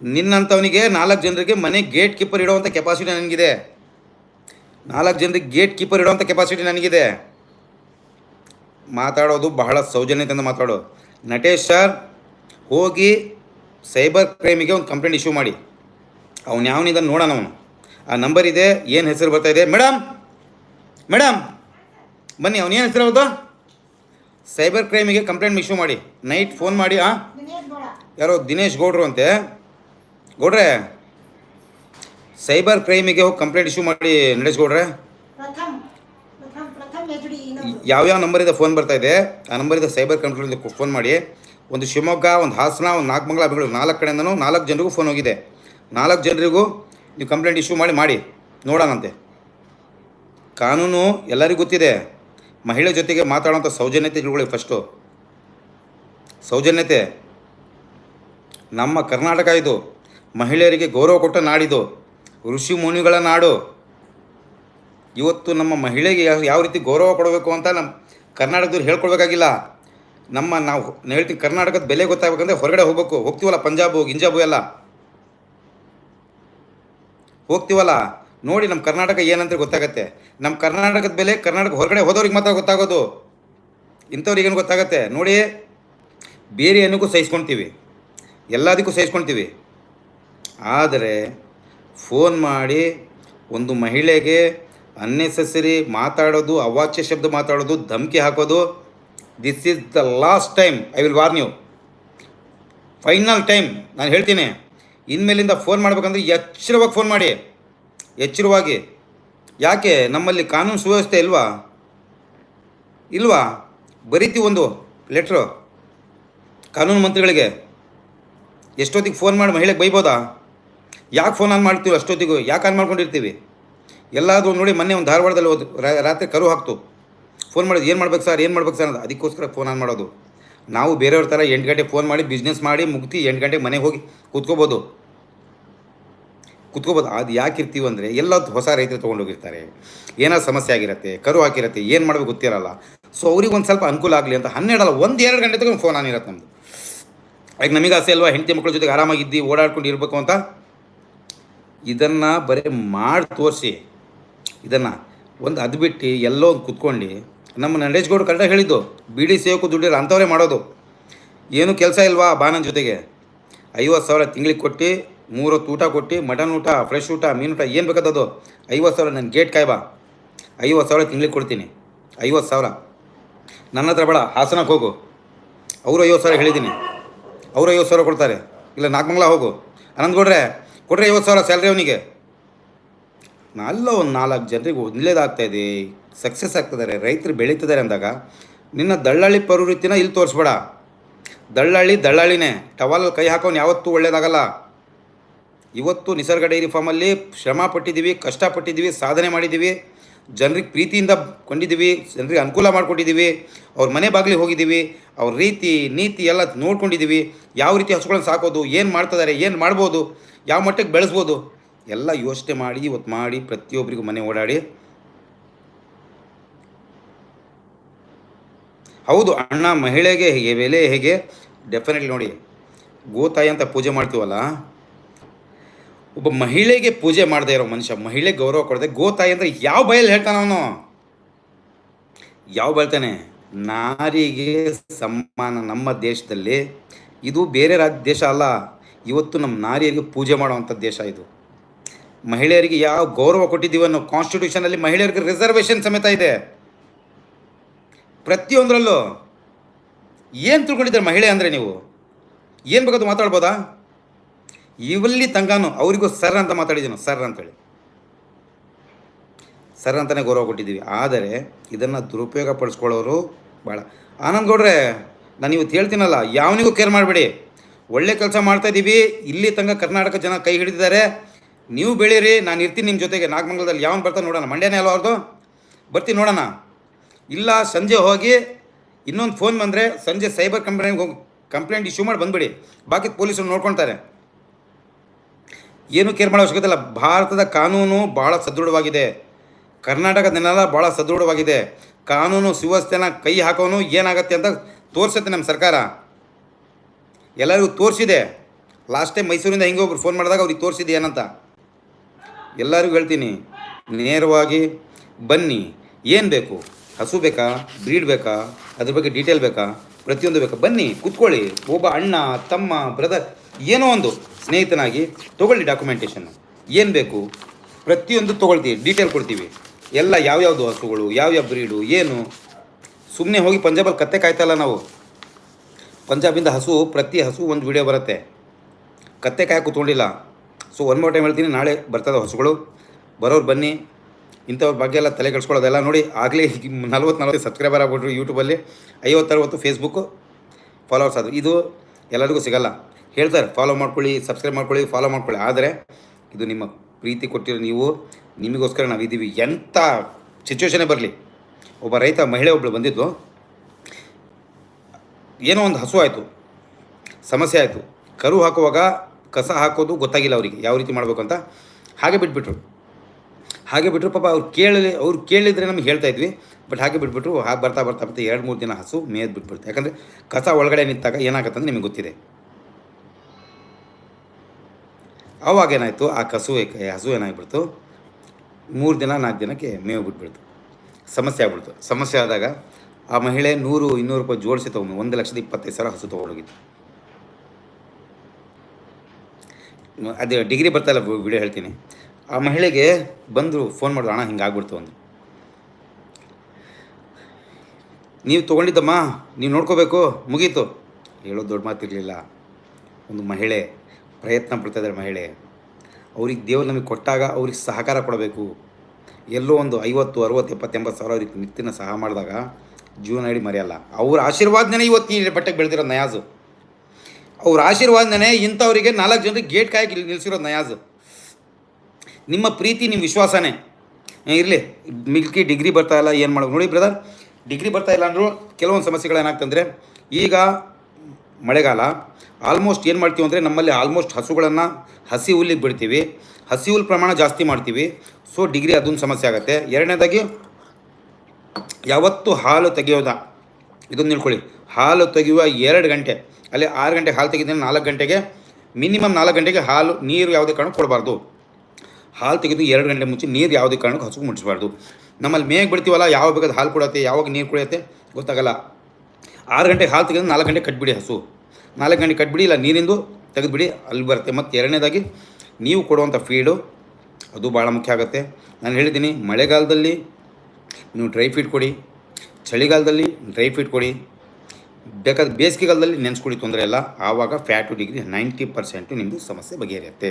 ನಿನ್ನಂಥವನಿಗೆ ನಾಲ್ಕು ಜನರಿಗೆ ಮನೆ ಗೇಟ್ ಕೀಪರ್ ಇಡುವಂಥ ಕೆಪಾಸಿಟಿ ನನಗಿದೆ. ನಾಲ್ಕು ಜನರಿಗೆ ಗೇಟ್ ಕೀಪರ್ ಇಡುವಂಥ ಕೆಪಾಸಿಟಿ ನನಗಿದೆ. ಮಾತಾಡೋದು ಬಹಳ ಸೌಜನ್ಯತೆಯಿಂದ ಮಾತಾಡೋದು ನಟೇಶ್ ಸರ್ ಹೋಗಿ ಸೈಬರ್ ಕ್ರೈಮಿಗೆ ಒಂದು ಕಂಪ್ಲೇಂಟ್ ಇಶ್ಯೂ ಮಾಡಿ. ಅವನು ಯಾವನಿದ ನೋಡೋಣ ಅವನು. ಆ ನಂಬರ್ ಇದೆ ಏನು ಹೆಸರು ಬರ್ತಾ ಇದೆ. ಮೇಡಮ್ ಮೇಡಮ್ ಬನ್ನಿ ಅವನು ಏನು ಹೆಸರು ಹೌದು ಸೈಬರ್ ಕ್ರೈಮಿಗೆ ಕಂಪ್ಲೇಂಟ್ ಇಶ್ಯೂ ಮಾಡಿ. ನೈಟ್ ಫೋನ್ ಮಾಡಿ ಆ? ಯಾರೋ ದಿನೇಶ್ ಗೌಡ್ರು ಅಂತೆ. ಗೌಡ್ರೆ ಸೈಬರ್ ಕ್ರೈಮಿಗೆ ಹೋಗಿ ಕಂಪ್ಲೇಂಟ್ ಇಶ್ಯೂ ಮಾಡಿ ನಡೇಶ್ ಗೌಡ್ರೆ. ಯಾವ್ಯಾವ ನಂಬರಿಂದ ಫೋನ್ ಬರ್ತಾ ಇದೆ ಆ ನಂಬರಿಂದ ಸೈಬರ್ ಕಂಪ್ಲೇಂಟ್ ಫೋನ್ ಮಾಡಿ. ಒಂದು ಶಿವಮೊಗ್ಗ ಒಂದು ಹಾಸನ ಒಂದು ನಾಲ್ಕು ಬೆಂಗಳೂರು ನಾಲ್ಕು ಕಡೆಯಿಂದನೂ ನಾಲ್ಕು ಜನರಿಗೂ ಫೋನ್ ಹೋಗಿದೆ. ನಾಲ್ಕು ಜನರಿಗೂ ನೀವು ಕಂಪ್ಲೇಂಟ್ ಇಶ್ಯೂ ಮಾಡಿ ಮಾಡಿ, ನೋಡೋಣಂತೆ. ಕಾನೂನು ಎಲ್ಲರಿಗೂ ಗೊತ್ತಿದೆ. ಮಹಿಳೆ ಜೊತೆಗೆ ಮಾತಾಡೋಂಥ ಸೌಜನ್ಯತೆ ತಿಳ್ಕೊಳ್ಳಿ ಫಸ್ಟು ಸೌಜನ್ಯತೆ. ನಮ್ಮ ಕರ್ನಾಟಕ ಇದು. ಮಹಿಳೆಯರಿಗೆ ಗೌರವ ಕೊಟ್ಟ ನಾಡಿದು. ಋಷಿ ಮುನಿಗಳ ನಾಡು. ಇವತ್ತು ನಮ್ಮ ಮಹಿಳೆಗೆ ಯಾವ ರೀತಿ ಗೌರವ ಕೊಡಬೇಕು ಅಂತ ನಮ್ಮ ಕರ್ನಾಟಕದವ್ರು ಹೇಳ್ಕೊಳ್ಬೇಕಾಗಿಲ್ಲ. ನಮ್ಮ ನಾವು ಹೇಳ್ತೀವಿ ಕರ್ನಾಟಕದ ಬೆಲೆ ಗೊತ್ತಾಗಬೇಕಂದ್ರೆ ಹೊರಗಡೆ ಹೋಗ್ಬೇಕು. ಹೋಗ್ತೀವಲ್ಲ, ಪಂಜಾಬು, ಗಿಂಜಾಬು ಎಲ್ಲ. ಹೋಗ್ತೀವಲ್ಲ? ನೋಡಿ ನಮ್ಮ ಕರ್ನಾಟಕ ಏನಂತ ಗೊತ್ತಾಗತ್ತೆ. ನಮ್ಮ ಕರ್ನಾಟಕದ ಬೆಲೆ ಕರ್ನಾಟಕ ಹೊರಗಡೆ ಹೋದವ್ರಿಗೆ ಮಾತ್ರ ಗೊತ್ತಾಗೋದು. ಇಂಥವ್ರಿಗೇನು ಗೊತ್ತಾಗತ್ತೆ? ನೋಡಿ, ಬೇರೆ ಏನಕ್ಕೂ ಸಹಿಸ್ಕೊಳ್ತೀವಿ ಎಲ್ಲದಕ್ಕೂ ಸಹಿಸ್ಕೊಳ್ತೀವಿ ಆದರೆ, ಫೋನ್ ಮಾಡಿ ಒಂದು ಮಹಿಳೆಗೆ ಅನ್ನೆಸೆಸರಿ ಮಾತಾಡೋದು, ಅವಾಚ್ಯ ಶಬ್ದ ಮಾತಾಡೋದು, ಧಮಕಿ ಹಾಕೋದು this is the last time I will warn you final time ನಾನು ಹೇಳ್ತೀನಿ. ಇನ್ಮೇಲಿಂದ ಫೋನ್ ಮಾಡ್ಬೇಕಂದ್ರೆ ಎಚ್ಚರವಾಗಿ ಫೋನ್ ಮಾಡಿ. ಎಚ್ಚರವಾಗಿ. ಯಾಕೆ? ನಮ್ಮಲ್ಲಿ ಕಾನೂನು ಸುವ್ಯವಸ್ಥೆ ಇಲ್ವಾ? ಇಲ್ವಾ? ಬರೀತೀವಿ ಒಂದು ಲೆಟ್ರು ಕಾನೂನು ಮಂತ್ರಿಗಳಿಗೆ. ಎಷ್ಟೊತ್ತಿಗೆ ಫೋನ್ ಮಾಡಿ ಮಹಿಳೆಗೆ ಬೈಬೋದಾ? ಯಾಕೆ ಫೋನ್ ಆನ್ ಮಾಡ್ತೀವಿ ಅಷ್ಟೊತ್ತಿಗೂ? ಯಾಕೆ ಆನ್ ಮಾಡ್ಕೊಂಡಿರ್ತೀವಿ? ಎಲ್ಲಾದರೂ ನೋಡಿ ಮೊನ್ನೆ ಒಂದು ಧಾರವಾಡದಲ್ಲಿ ಹೋದ್ ರಾತ್ರಿ ಕರು ಹಾಕ್ತು. ಫೋನ್ ಮಾಡೋದು ಏನು ಮಾಡ್ಬೇಕು ಸರ್? ಏನು ಮಾಡ್ಬೇಕು ಸರ್ ಅನ್ನೋದು. ಅದಕ್ಕೋಸ್ಕರ ಫೋನ್ ಆನ್ ಮಾಡೋದು. ನಾವು ಬೇರೆಯವ್ರ ಥರ ಎಂಟು ಗಂಟೆಗೆ ಫೋನ್ ಮಾಡಿ ಬಿಸ್ನೆಸ್ ಮಾಡಿ ಮುಗ್ತಿ ಎಂಟು ಗಂಟೆಗೆ ಮನೆಗೆ ಹೋಗಿ ಕೂತ್ಕೋಬೋದು. ಕುತ್ಕೋಬೋದು. ಅದು ಯಾಕೆ ಇರ್ತೀವಿ ಅಂದರೆ ಎಲ್ಲ ಹೊಸ ರೈತರು ತೊಗೊಂಡೋಗಿರ್ತಾರೆ. ಏನಾದ್ರು ಸಮಸ್ಯೆ ಆಗಿರುತ್ತೆ, ಕರು ಹಾಕಿರುತ್ತೆ, ಏನು ಮಾಡಬೇಕು ಗೊತ್ತಿರಲ್ಲ. ಸೊ ಅವ್ರಿಗೆ ಒಂದು ಸ್ವಲ್ಪ ಅನುಕೂಲ ಆಗಲಿ ಅಂತ ಹನ್ನೆರಡಲ್ಲ ಒಂದು ಎರಡು ಗಂಟೆ ತಗೊಂಡು ಫೋನ್ ಆನ್ ನಮ್ಮದು ಈಗ ನಮಗೆ ಆಸೆ ಅಲ್ವಾ? ಹೆಂಡತಿ ಮಕ್ಕಳ ಜೊತೆಗೆ ಆರಾಮಾಗಿದ್ದು, ಓಡಾಡ್ಕೊಂಡು ಇರಬೇಕು ಅಂತ? ಇದನ್ನು ಬರೀ ಮಾಡಿ ತೋರಿಸಿ. ಇದನ್ನು ಒಂದು ಅದು ಬಿಟ್ಟು ಎಲ್ಲೋ ಒಂದು ಕುತ್ಕೊಂಡು ನಮ್ಮ ನಂಡೇಶ್ಗೌಡ ಕರೆಕ್ಟಾಗಿ ಹೇಳಿದ್ದು, ಬಿಡಿ ಸೇವಕು ದುಡ್ಡಿಲ್ಲ ಅಂಥವರೇ ಮಾಡೋದು. ಏನು ಕೆಲಸ ಇಲ್ವಾ ಬಾನನ್ ಜೊತೆಗೆ? ಐವತ್ತು ಸಾವಿರ ತಿಂಗಳಿಗೆ ಕೊಟ್ಟು ಮೂರು ಹೊತ್ತು ಊಟ ಕೊಟ್ಟು, ಮಟನ್ ಊಟ ಫ್ರೆಶ್ ಊಟ, ಮೀನು ಊಟ, ಏನು ಬೇಕಾದದು ಐವತ್ತು ಸಾವಿರ ನನ್ನ ಗೇಟ್ ಕಾಯ್ಬಾ ಐವತ್ತು ಸಾವಿರ ತಿಂಗಳಿಗೆ ಕೊಡ್ತೀನಿ. ಐವತ್ತು ಸಾವಿರ. ನನ್ನ ಹತ್ರ ಬೇಡ ಹಾಸನಕ್ಕೆ ಹೋಗು. ಅವರು ಐವತ್ತು ಸಾವಿರ ಹೇಳಿದ್ದೀನಿ. ಅವರು ಐವತ್ತು ಸಾವಿರ ಕೊಡ್ತಾರೆ. ಇಲ್ಲ, ನಾಲ್ಕು ಹೋಗು. ಆನಂದ್ ಕೊಡ್ರೆ ಕೊಡ್ರೆ ಐವತ್ತು ಸಾವಿರ ಸ್ಯಾಲ್ರಿ ಅವನಿಗೆ. ಅಲ್ಲ, ಒಂದು ನಾಲ್ಕು ಜನರಿಗೆ ಒಳ್ಳೇದಾಗ್ತಾಯಿದೆ ಸಕ್ಸಸ್ ಆಗ್ತಿದ್ದಾರೆ ರೈತರು ಬೆಳೀತಿದ್ದಾರೆ ಅಂದಾಗ ನಿನ್ನ ದಳ್ಳಾಳಿ ಪ್ರವೃತ್ತಿನ ಇಲ್ಲಿ ತೋರಿಸ್ಬೇಡ. ದಳ್ಳಾಳಿ ದಳ್ಳಾಳಿನೇ ಟವಾಲಲ್ಲಿ ಕೈ ಹಾಕೋನು ಯಾವತ್ತೂ ಒಳ್ಳೇದಾಗಲ್ಲ. ಇವತ್ತು ನಿಸರ್ಗ ಡೈರಿ ಫಾರ್ಮಲ್ಲಿ ಶ್ರಮ ಪಟ್ಟಿದ್ದೀವಿ ಕಷ್ಟಪಟ್ಟಿದ್ದೀವಿ ಸಾಧನೆ ಮಾಡಿದ್ದೀವಿ, ಜನರಿಗೆ ಪ್ರೀತಿಯಿಂದ ಕೊಂಡಿದ್ದೀವಿ, ಜನರಿಗೆ ಅನುಕೂಲ ಮಾಡಿಕೊಟ್ಟಿದ್ದೀವಿ ಅವ್ರ ಮನೆ ಬಾಗಿಲಿಗೆ ಹೋಗಿದ್ದೀವಿ, ಅವ್ರ ರೀತಿ, ನೀತಿ ಎಲ್ಲ ನೋಡ್ಕೊಂಡಿದ್ದೀವಿ, ಯಾವ ರೀತಿ ಹಸುಗಳನ್ನು ಸಾಕೋದು, ಏನು ಮಾಡ್ತಿದ್ದಾರೆ, ಏನು ಮಾಡ್ಬೋದು, ಯಾವ ಮಟ್ಟಕ್ಕೆ ಬೆಳೆಸ್ಬೋದು, ಎಲ್ಲ ಯೋಚನೆ ಮಾಡಿ, ಇವತ್ತು ಮಾಡಿ, ಪ್ರತಿಯೊಬ್ಬರಿಗೂ ಮನೆ ಓಡಾಡಿ. ಹೌದು, ಅಣ್ಣ ಮಹಿಳೆಗೆ ಹೇಗೆ, ಬೆಲೆ ಹೇಗೆ? ಡೆಫಿನೆಟ್ಲಿ ನೋಡಿ, ಗೋತಾಯಿ ಅಂತ ಪೂಜೆ ಮಾಡ್ತೀವಲ್ಲ ಒಬ್ಬ ಮಹಿಳೆಗೆ ಪೂಜೆ ಮಾಡದೇ ಇರೋ ಮನುಷ್ಯ, ಮಹಿಳೆ ಗೌರವ ಕೊಡದೆ ಗೋತಾಯಿ ಅಂದರೆ ಯಾವ ಬಯಲು ಹೇಳ್ತಾನ ಅವನು? ಯಾವ ಬಳ್ತಾನೆ ನಾರಿಗೆ ಸಮ್ಮಾನ ನಮ್ಮ ದೇಶದಲ್ಲಿ ಇದು ಬೇರೆ ರಾಜ್ಯ ದೇಶ ಅಲ್ಲ, ಇವತ್ತು ನಮ್ಮ ನಾರಿಯರಿಗೆ ಪೂಜೆ ಮಾಡುವಂಥ ದೇಶ ಇದು. ಮಹಿಳೆಯರಿಗೆ ಯಾವ ಗೌರವ ಕೊಟ್ಟಿದ್ದೀವಿ ಅನ್ನೋ ಕಾನ್ಸ್ಟಿಟ್ಯೂಷನಲ್ಲಿ ಮಹಿಳೆಯರಿಗೆ ರಿಸರ್ವೇಷನ್ ಸಮೇತ ಇದೆ. ಪ್ರತಿಯೊಂದರಲ್ಲೂ ಏನು ತಿಳ್ಕೊಂಡಿದ್ದಾರೆ ಮಹಿಳೆ ಅಂದರೆ ನೀವು? ಏನು ಬೇಕಾದ್ರು ಮಾತಾಡ್ಬೋದಾ? ಇವಲ್ಲಿ ತಂಗಾನು, ಅವರಿಗೂ ಸರ್ ಅಂತ ಮಾತಾಡಿದ್ದೀನು ಸರ್ ಅಂತೇಳಿ. ಸರ್ ಅಂತಲೇ ಗೌರವ ಕೊಟ್ಟಿದ್ದೀವಿ. ಆದರೆ ಇದನ್ನು ದುರುಪಯೋಗ ಪಡಿಸ್ಕೊಳ್ಳೋರು ಭಾಳ ಆನಂದ್ ಗೌಡ್ರೆ ನಾನು ಇವತ್ತು ಹೇಳ್ತೀನಲ್ಲ, ಯಾವನಿಗೂ ಕೇರ್ ಮಾಡಬೇಡಿ. ಒಳ್ಳೆ ಕೆಲಸ ಮಾಡ್ತಾಯಿದ್ದೀವಿ ಇಲ್ಲಿ ತಂಗ ಕರ್ನಾಟಕ ಜನ ಕೈ ಹಿಡಿದಿದ್ದಾರೆ. ನೀವು ಬೆಳೀರಿ, ನಾನು ಇರ್ತೀನಿ ನಿಮ್ಮ ಜೊತೆಗೆ. ನಾಗಮಂಗಲದಲ್ಲಿ ಯಾವನ್ ಬರ್ತಾನೆ ನೋಡೋಣ, ಮಂಡ್ಯನೇ ಅಲ್ಲ ಅವ್ರದ್ದು ಬರ್ತೀನಿ ನೋಡೋಣ. ಇಲ್ಲ, ಸಂಜೆ ಹೋಗಿ ಇನ್ನೊಂದು ಫೋನ್ ಬಂದರೆ ಸಂಜೆ ಸೈಬರ್ ಕಂಪ್ಲೇಂಟ್ ಹೋಗಿ ಕಂಪ್ಲೇಂಟ್ ಇಶ್ಯೂ ಮಾಡಿ ಬಂದುಬಿಡಿ. ಬಾಕಿ ಪೊಲೀಸರು ನೋಡ್ಕೊಳ್ತಾರೆ ಏನು ಕೇರ್ ಮಾಡೋ ಅವಶ್ಯಕತೆ ಇಲ್ಲ. ಭಾರತದ ಕಾನೂನು ಭಾಳ ಸದೃಢವಾಗಿದೆ. ಕರ್ನಾಟಕದ ನೆಲ ಭಾಳ ಸದೃಢವಾಗಿದೆ. ಕಾನೂನು ಸುವ್ಯವಸ್ಥೆನ ಕೈ ಹಾಕೋನು ಏನಾಗತ್ತೆ ಅಂತ ತೋರಿಸುತ್ತೆ ನಮ್ಮ ಸರ್ಕಾರ. ಎಲ್ಲರಿಗೂ ತೋರಿಸಿದೆ. ಲಾಸ್ಟ್ ಟೈಮ್ ಮೈಸೂರಿಂದ ಹಿಂಗೆ ಒಬ್ರು ಫೋನ್ ಮಾಡಿದಾಗ ಅವ್ರಿಗೆ ತೋರಿಸಿದೆ ಏನಂತ. ಎಲ್ಲರಿಗೂ ಹೇಳ್ತೀನಿ, ನೇರವಾಗಿ ಬನ್ನಿ. ಏನು ಬೇಕು? ಹಸು ಬೇಕಾ? ಬ್ರೀಡ್ ಬೇಕಾ? ಅದ್ರ ಬಗ್ಗೆ ಡೀಟೇಲ್ ಬೇಕಾ? ಪ್ರತಿಯೊಂದು ಬೇಕಾ? ಬನ್ನಿ, ಕೂತ್ಕೊಳ್ಳಿ. ಒಬ್ಬ ಅಣ್ಣ, ತಮ್ಮ ಬ್ರದರ್ ಏನೋ ಒಂದು. ಸ್ನೇಹಿತನಾಗಿ ತೊಗೊಳ್ಳಿ ಡಾಕ್ಯುಮೆಂಟೇಷನ್ ಏನು ಬೇಕು? ಪ್ರತಿಯೊಂದು ತೊಗೊಳ್ತೀವಿ ಡೀಟೇಲ್ ಕೊಡ್ತೀವಿ. ಎಲ್ಲ ಯಾವ್ಯಾವುದು ಹಸುಗಳು, ಯಾವ್ಯಾವ ಬ್ರೀಡು ಏನು? ಸುಮ್ಮನೆ ಹೋಗಿ ಪಂಜಾಬಲ್ಲಿ ಕತ್ತೆ ಕಾಯ್ತಲ್ಲ ನಾವು. ಪಂಜಾಬಿಂದ ಹಸು, ಪ್ರತಿ ಹಸು ಒಂದು ವಿಡಿಯೋ ಬರುತ್ತೆ. ಕತ್ತೆ ಕಾಯ ಕೂತ್ಕೊಂಡಿಲ್ಲ ಸೊ ಒನ್ ಮೋರ್ ಟೈಮ್ ಹೇಳ್ತೀನಿ, ನಾಳೆ ಬರ್ತದೆ ಹಸುಗಳು. ಬರೋರು ಬನ್ನಿ. ಇಂಥವ್ರ ಬಗ್ಗೆ ಎಲ್ಲ ತಲೆ ಕೆಡಿಸ್ಕೊಳ್ಳೋದೆಲ್ಲ ನೋಡಿ. ಆಗಲೇ ನಲ್ವತ್ತು ನಲ್ವತ್ತು ಸಬ್ಸ್ಕ್ರೈಬರ್ ಆಗ್ಬಿಟ್ರು ಯೂಟ್ಯೂಬಲ್ಲಿ ಐವತ್ತರವತ್ತು ಫೇಸ್ಬುಕ್ಕು ಫಾಲೋವರ್ಸ್ ಆದರು. ಇದು ಎಲ್ಲರಿಗೂ ಸಿಗಲ್ಲ. ಹೇಳ್ತಾರೆ ಫಾಲೋ ಮಾಡ್ಕೊಳ್ಳಿ ಸಬ್ಸ್ಕ್ರೈಬ್ ಮಾಡ್ಕೊಳ್ಳಿ ಫಾಲೋ ಮಾಡ್ಕೊಳ್ಳಿ. ಆದರೆ ಇದು ನಿಮ್ಮ ಪ್ರೀತಿ ಕೊಟ್ಟಿರೋ ನೀವು, ನಿಮಗೋಸ್ಕರ ನಾವಿದ್ದೀವಿ. ಎಂಥ ಸಿಚುವೇಶನೇ ಬರಲಿ. ಒಬ್ಬ ರೈತ, ಮಹಿಳೆ ಒಬ್ಬಳು ಬಂದಿದ್ದು ಏನೋ ಒಂದು ಹಸು ಆಯಿತು. ಸಮಸ್ಯೆ ಆಯಿತು. ಕರು ಹಾಕುವಾಗ ಕಸ ಹಾಕೋದು ಗೊತ್ತಾಗಿಲ್ಲ ಅವರಿಗೆ. ಯಾವ ರೀತಿ ಮಾಡಬೇಕು ಅಂತ? ಹಾಗೆ ಬಿಟ್ಬಿಟ್ರು. ಹಾಗೆ ಬಿಟ್ಟರು ಪಾಪ ಅವ್ರು ಕೇಳಲಿ, ಅವ್ರು ಕೇಳಿದರೆ ನಮ್ಗೆ ಹೇಳ್ತಾ ಇದ್ವಿ. ಬಟ್ ಹಾಗೆ ಬಿಟ್ಬಿಟ್ರು, ಹಾಗೆ ಬರ್ತಾ ಬರ್ತಾ ಬರ್ತಾ ಎರಡು ಮೂರು ದಿನ ಹಸು ಮೇದ್ ಬಿಟ್ಬಿಡ್ತು. ಯಾಕಂದರೆ ಕಸ ಒಳಗಡೆ ನಿಂತಾಗ ಏನಾಗುತ್ತೆ ನಿಮಗೆ ಗೊತ್ತಿದೆ. ಅವಾಗ ಏನಾಯಿತು ಆ ಕಸು ಹಸು ಏನಾಗ್ಬಿಡ್ತು? ಮೂರು ದಿನ, ನಾಲ್ಕು ದಿನಕ್ಕೆ ಮೇವು ಬಿಟ್ಬಿಡ್ತು. ಸಮಸ್ಯೆ ಆಗ್ಬಿಡ್ತು. ಸಮಸ್ಯೆ ಆದಾಗ ಆ ಮಹಿಳೆ ನೂರು, ಇನ್ನೂರು ರೂಪಾಯಿ ಜೋಡಿಸಿ ತೊಗೊಂಡು ಒಂದು ಲಕ್ಷದ ಇಪ್ಪತ್ತೈದು ಸಾವಿರ ಹಸು ತೊಗೊಂಡೋಗಿತ್ತು. ಅದೇ ಡಿಗ್ರಿ ಬರ್ತಾಯಿಲ್ಲ ವಿಡಿಯೋ ಹೇಳ್ತೀನಿ. ಆ ಮಹಿಳೆಗೆ ಬಂದರು, ಫೋನ್ ಮಾಡಿದ್ರು, ಅಣ್ಣ, ಹಿಂಗೆ ಆಗ್ಬಿಡ್ತು ಅಂದರು. ನೀವು ತೊಗೊಂಡಿದ್ದಮ್ಮ, ನೀವು ನೋಡ್ಕೋಬೇಕು, ಮುಗೀತು. ಹೇಳೋದು ದೊಡ್ಡ ಮಾತಿರಲಿಲ್ಲ. ಒಂದು ಮಹಿಳೆ ಪ್ರಯತ್ನ ಪಡ್ತಾಯಿದ್ದಾರೆ ಮಹಿಳೆ. ಅವ್ರಿಗೆ ದೇವ್ರು ನಮಗೆ ಕೊಟ್ಟಾಗ ಅವ್ರಿಗೆ ಸಹಕಾರ ಕೊಡಬೇಕು. ಎಲ್ಲೋ ಒಂದು ಐವತ್ತು, ಅರುವತ್ತು, ಎಪ್ಪತ್ತೆಂಬತ್ತು ಸಾವಿರ ಅವ್ರಿಗೆ ನಿತ್ತಿನ ಸಹ ಮಾಡಿದಾಗ ಜೀವನ ಇಡೀ ಮರೆಯಲ್ಲ. ಅವ್ರ ಆಶೀರ್ವಾದನೇ ಇವತ್ತು ಈ ಬಟ್ಟೆಗೆ ಬೆಳೆದಿರೋ ನಯಾಜು. ಅವ್ರ ಆಶೀರ್ವಾದನೇ ಇಂಥವರಿಗೆ ನಾಲ್ಕು ಜನರಿಗೆ ಗೇಟ್ ಕಾಯಕ್ಕೆ ಇಲ್ಲಿ ನಿಲ್ಸಿರೋದು ನಯಾಜು. ನಿಮ್ಮ ಪ್ರೀತಿ, ನಿಮ್ಮ ವಿಶ್ವಾಸನೇ. ಇರಲಿ, ಮಿಲ್ಕಿ ಡಿಗ್ರಿ ಬರ್ತಾ ಇಲ್ಲ, ಏನು ಮಾಡೋದು ನೋಡಿ ಬ್ರದರ್, ಡಿಗ್ರಿ ಬರ್ತಾ ಇಲ್ಲ ಅಂದರೂ ಕೆಲವೊಂದು ಸಮಸ್ಯೆಗಳು ಏನಾಗ್ತಂದರೆ ಈಗ ಮಳೆಗಾಲ ಆಲ್ಮೋಸ್ಟ್ ಏನು ಮಾಡ್ತೀವಿ ಅಂದರೆ ನಮ್ಮಲ್ಲಿ ಆಲ್ಮೋಸ್ಟ್ ಹಸುಗಳನ್ನು ಹಸಿ ಹುಲ್ಲಿಗೆ ಬಿಡ್ತೀವಿ. ಹಸಿ ಹುಲ್ ಪ್ರಮಾಣ ಜಾಸ್ತಿ ಮಾಡ್ತೀವಿ. ಸೊ ಡಿಗ್ರಿ ಅದೊಂದು ಸಮಸ್ಯೆ ಆಗುತ್ತೆ. ಎರಡನೇದಾಗಿ, ಯಾವತ್ತು ಹಾಲು ತೆಗೆಯೋದ. ಇದನ್ನು ತಿಳ್ಕೊಳ್ಳಿ. ಹಾಲು ತೆಗೆಯುವ ಎರಡು ಗಂಟೆ, ಅಲ್ಲಿ ಆರು ಗಂಟೆಗೆ ಹಾಲು ತೆಗೆದ್ರೆ ನಾಲ್ಕು ಗಂಟೆಗೆ, ಮಿನಿಮಮ್ ನಾಲ್ಕು ಗಂಟೆಗೆ ಹಾಲು, ನೀರು ಯಾವುದೇ ಕಾರಣಕ್ಕೆ ಕೊಡಬಾರ್ದು. ಹಾಲು ತೆಗೆದು ಎರಡು ಗಂಟೆ ಮುಂಚೆ ನೀರು ಯಾವುದೇ ಕಾರಣಕ್ಕೆ ಹಸುಗೆ ಮುಟ್ಟಿಸಬಾರ್ದು ನಮ್ಮಲ್ಲಿ ಮೇಗೆ ಬಿಡ್ತೀವಲ್ಲ, ಯಾವಾಗ ಬೇಕಾದ ಹಾಲು ಕೊಡುತ್ತೆ ಯಾವಾಗ ನೀರು ಕುಡಿಯುತ್ತೆ, ಗೊತ್ತಾಗಲ್ಲ. ಆರು ಗಂಟೆಗೆ ಹಾಲು ತೆಗೆದು ನಾಲ್ಕು ಗಂಟೆ ಕಟ್ಬಿಡಿ ಹಸು. ನಾಲ್ಕು ಗಂಟೆ ಕಟ್ಬಿಡಿ, ಇಲ್ಲ ನೀರಿಂದು ತೆಗೆದುಬಿಡಿ, ಅಲ್ಲಿ ಬರುತ್ತೆ. ಮತ್ತು ಎರಡನೇದಾಗಿ, ನೀವು ಕೊಡುವಂಥ ಫೀಡು ಅದು ಭಾಳ ಮುಖ್ಯ ಆಗುತ್ತೆ. ನಾನು ಹೇಳಿದ್ದೀನಿ, ಮಳೆಗಾಲದಲ್ಲಿ ನೀವು ಡ್ರೈ ಫೀಡ್ ಕೊಡಿ, ಚಳಿಗಾಲದಲ್ಲಿ ಡ್ರೈ ಫೀಡ್ ಕೊಡಿ ಬೇಕಾದ್ರೆ ಬೇಸಿಗೆಗಾಲದಲ್ಲಿ ನೆನೆಸ್ಕೊಳ್ಳಿ, ತೊಂದರೆ ಇಲ್ಲ. ಆವಾಗ ಫ್ಯಾಟು ಡಿಗ್ರಿ ನೈಂಟಿ ಪರ್ಸೆಂಟು ನಿಮ್ಮದು ಸಮಸ್ಯೆ ಬಗೆಹರಿಯುತ್ತೆ.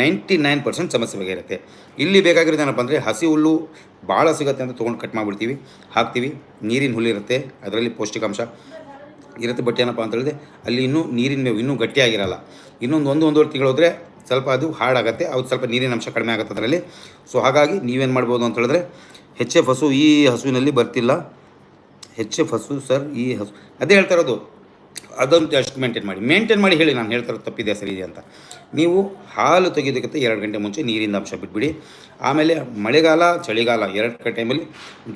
ನೈಂಟಿ ನೈನ್ ಪರ್ಸೆಂಟ್ ಸಮಸ್ಯೆ ಬಗೆಹರಿಯುತ್ತೆ. ಇಲ್ಲಿ ಬೇಕಾಗಿರೋದು ಏನಪ್ಪ ಅಂದರೆ ಹಸಿ ಹುಲ್ಲು ಭಾಳ ಸಿಗುತ್ತೆ ಅಂತ ತೊಗೊಂಡು ಕಟ್ ಮಾಡಿಬಿಡ್ತೀವಿ. ಹಾಕ್ತೀವಿ. ನೀರಿನ ಹುಲ್ಲು ಇರುತ್ತೆ. ಅದರಲ್ಲಿ ಪೌಷ್ಟಿಕಾಂಶ ಇರುತ್ತೆ. ಬಟ್ ಏನಪ್ಪ ಅಂತ ಹೇಳಿದ್ರೆ ಅಲ್ಲಿ ಇನ್ನೂ ನೀರಿನ ಮೇವು ಇನ್ನೂ ಗಟ್ಟಿಯಾಗಿರಲ್ಲ. ಇನ್ನೊಂದು ಒಂದು ಒಂದೂವರೆ ತಿಂಗಳು ಹೋದರೆ ಸ್ವಲ್ಪ ಅದು ಹಾಡಾಗುತ್ತೆ ಅದು ಸ್ವಲ್ಪ ನೀರಿನ ಅಂಶ ಕಡಿಮೆ ಆಗುತ್ತೆ ಅದರಲ್ಲಿ. ಸೊ ಹಾಗಾಗಿ ನೀವೇನು ಮಾಡ್ಬೋದು ಅಂತ ಹೇಳಿದ್ರೆ ಹೆಚ್ ಎಫ್ ಹಸು ಈ ಹಸುವಿನಲ್ಲಿ ಬರ್ತಿಲ್ಲ. ಹೆಚ್ ಎಫ್ ಹಸು ಸರ್, ಈ ಹಸು. ಅದೇ ಹೇಳ್ತಾ ಇರೋದು ಅದಂತೂ ಅಷ್ಟು ಮೇಂಟೈನ್ ಮಾಡಿ. ಮೇಂಟೈನ್ ಮಾಡಿ ಹೇಳಿ, ನಾನು ಹೇಳ್ತಾ ತಪ್ಪಿದೆ ಸರಿ ಇದೆ ಅಂತ. ನೀವು ಹಾಲು ತೆಗೆಯೋದಕ್ಕಿಂತ ಎರಡು ಗಂಟೆ ಮುಂಚೆ ನೀರಿನ ಅಂಶ ಬಿಟ್ಬಿಡಿ. ಆಮೇಲೆ ಮಳೆಗಾಲ, ಚಳಿಗಾಲ, ಎರಡು ಟೈಮಲ್ಲಿ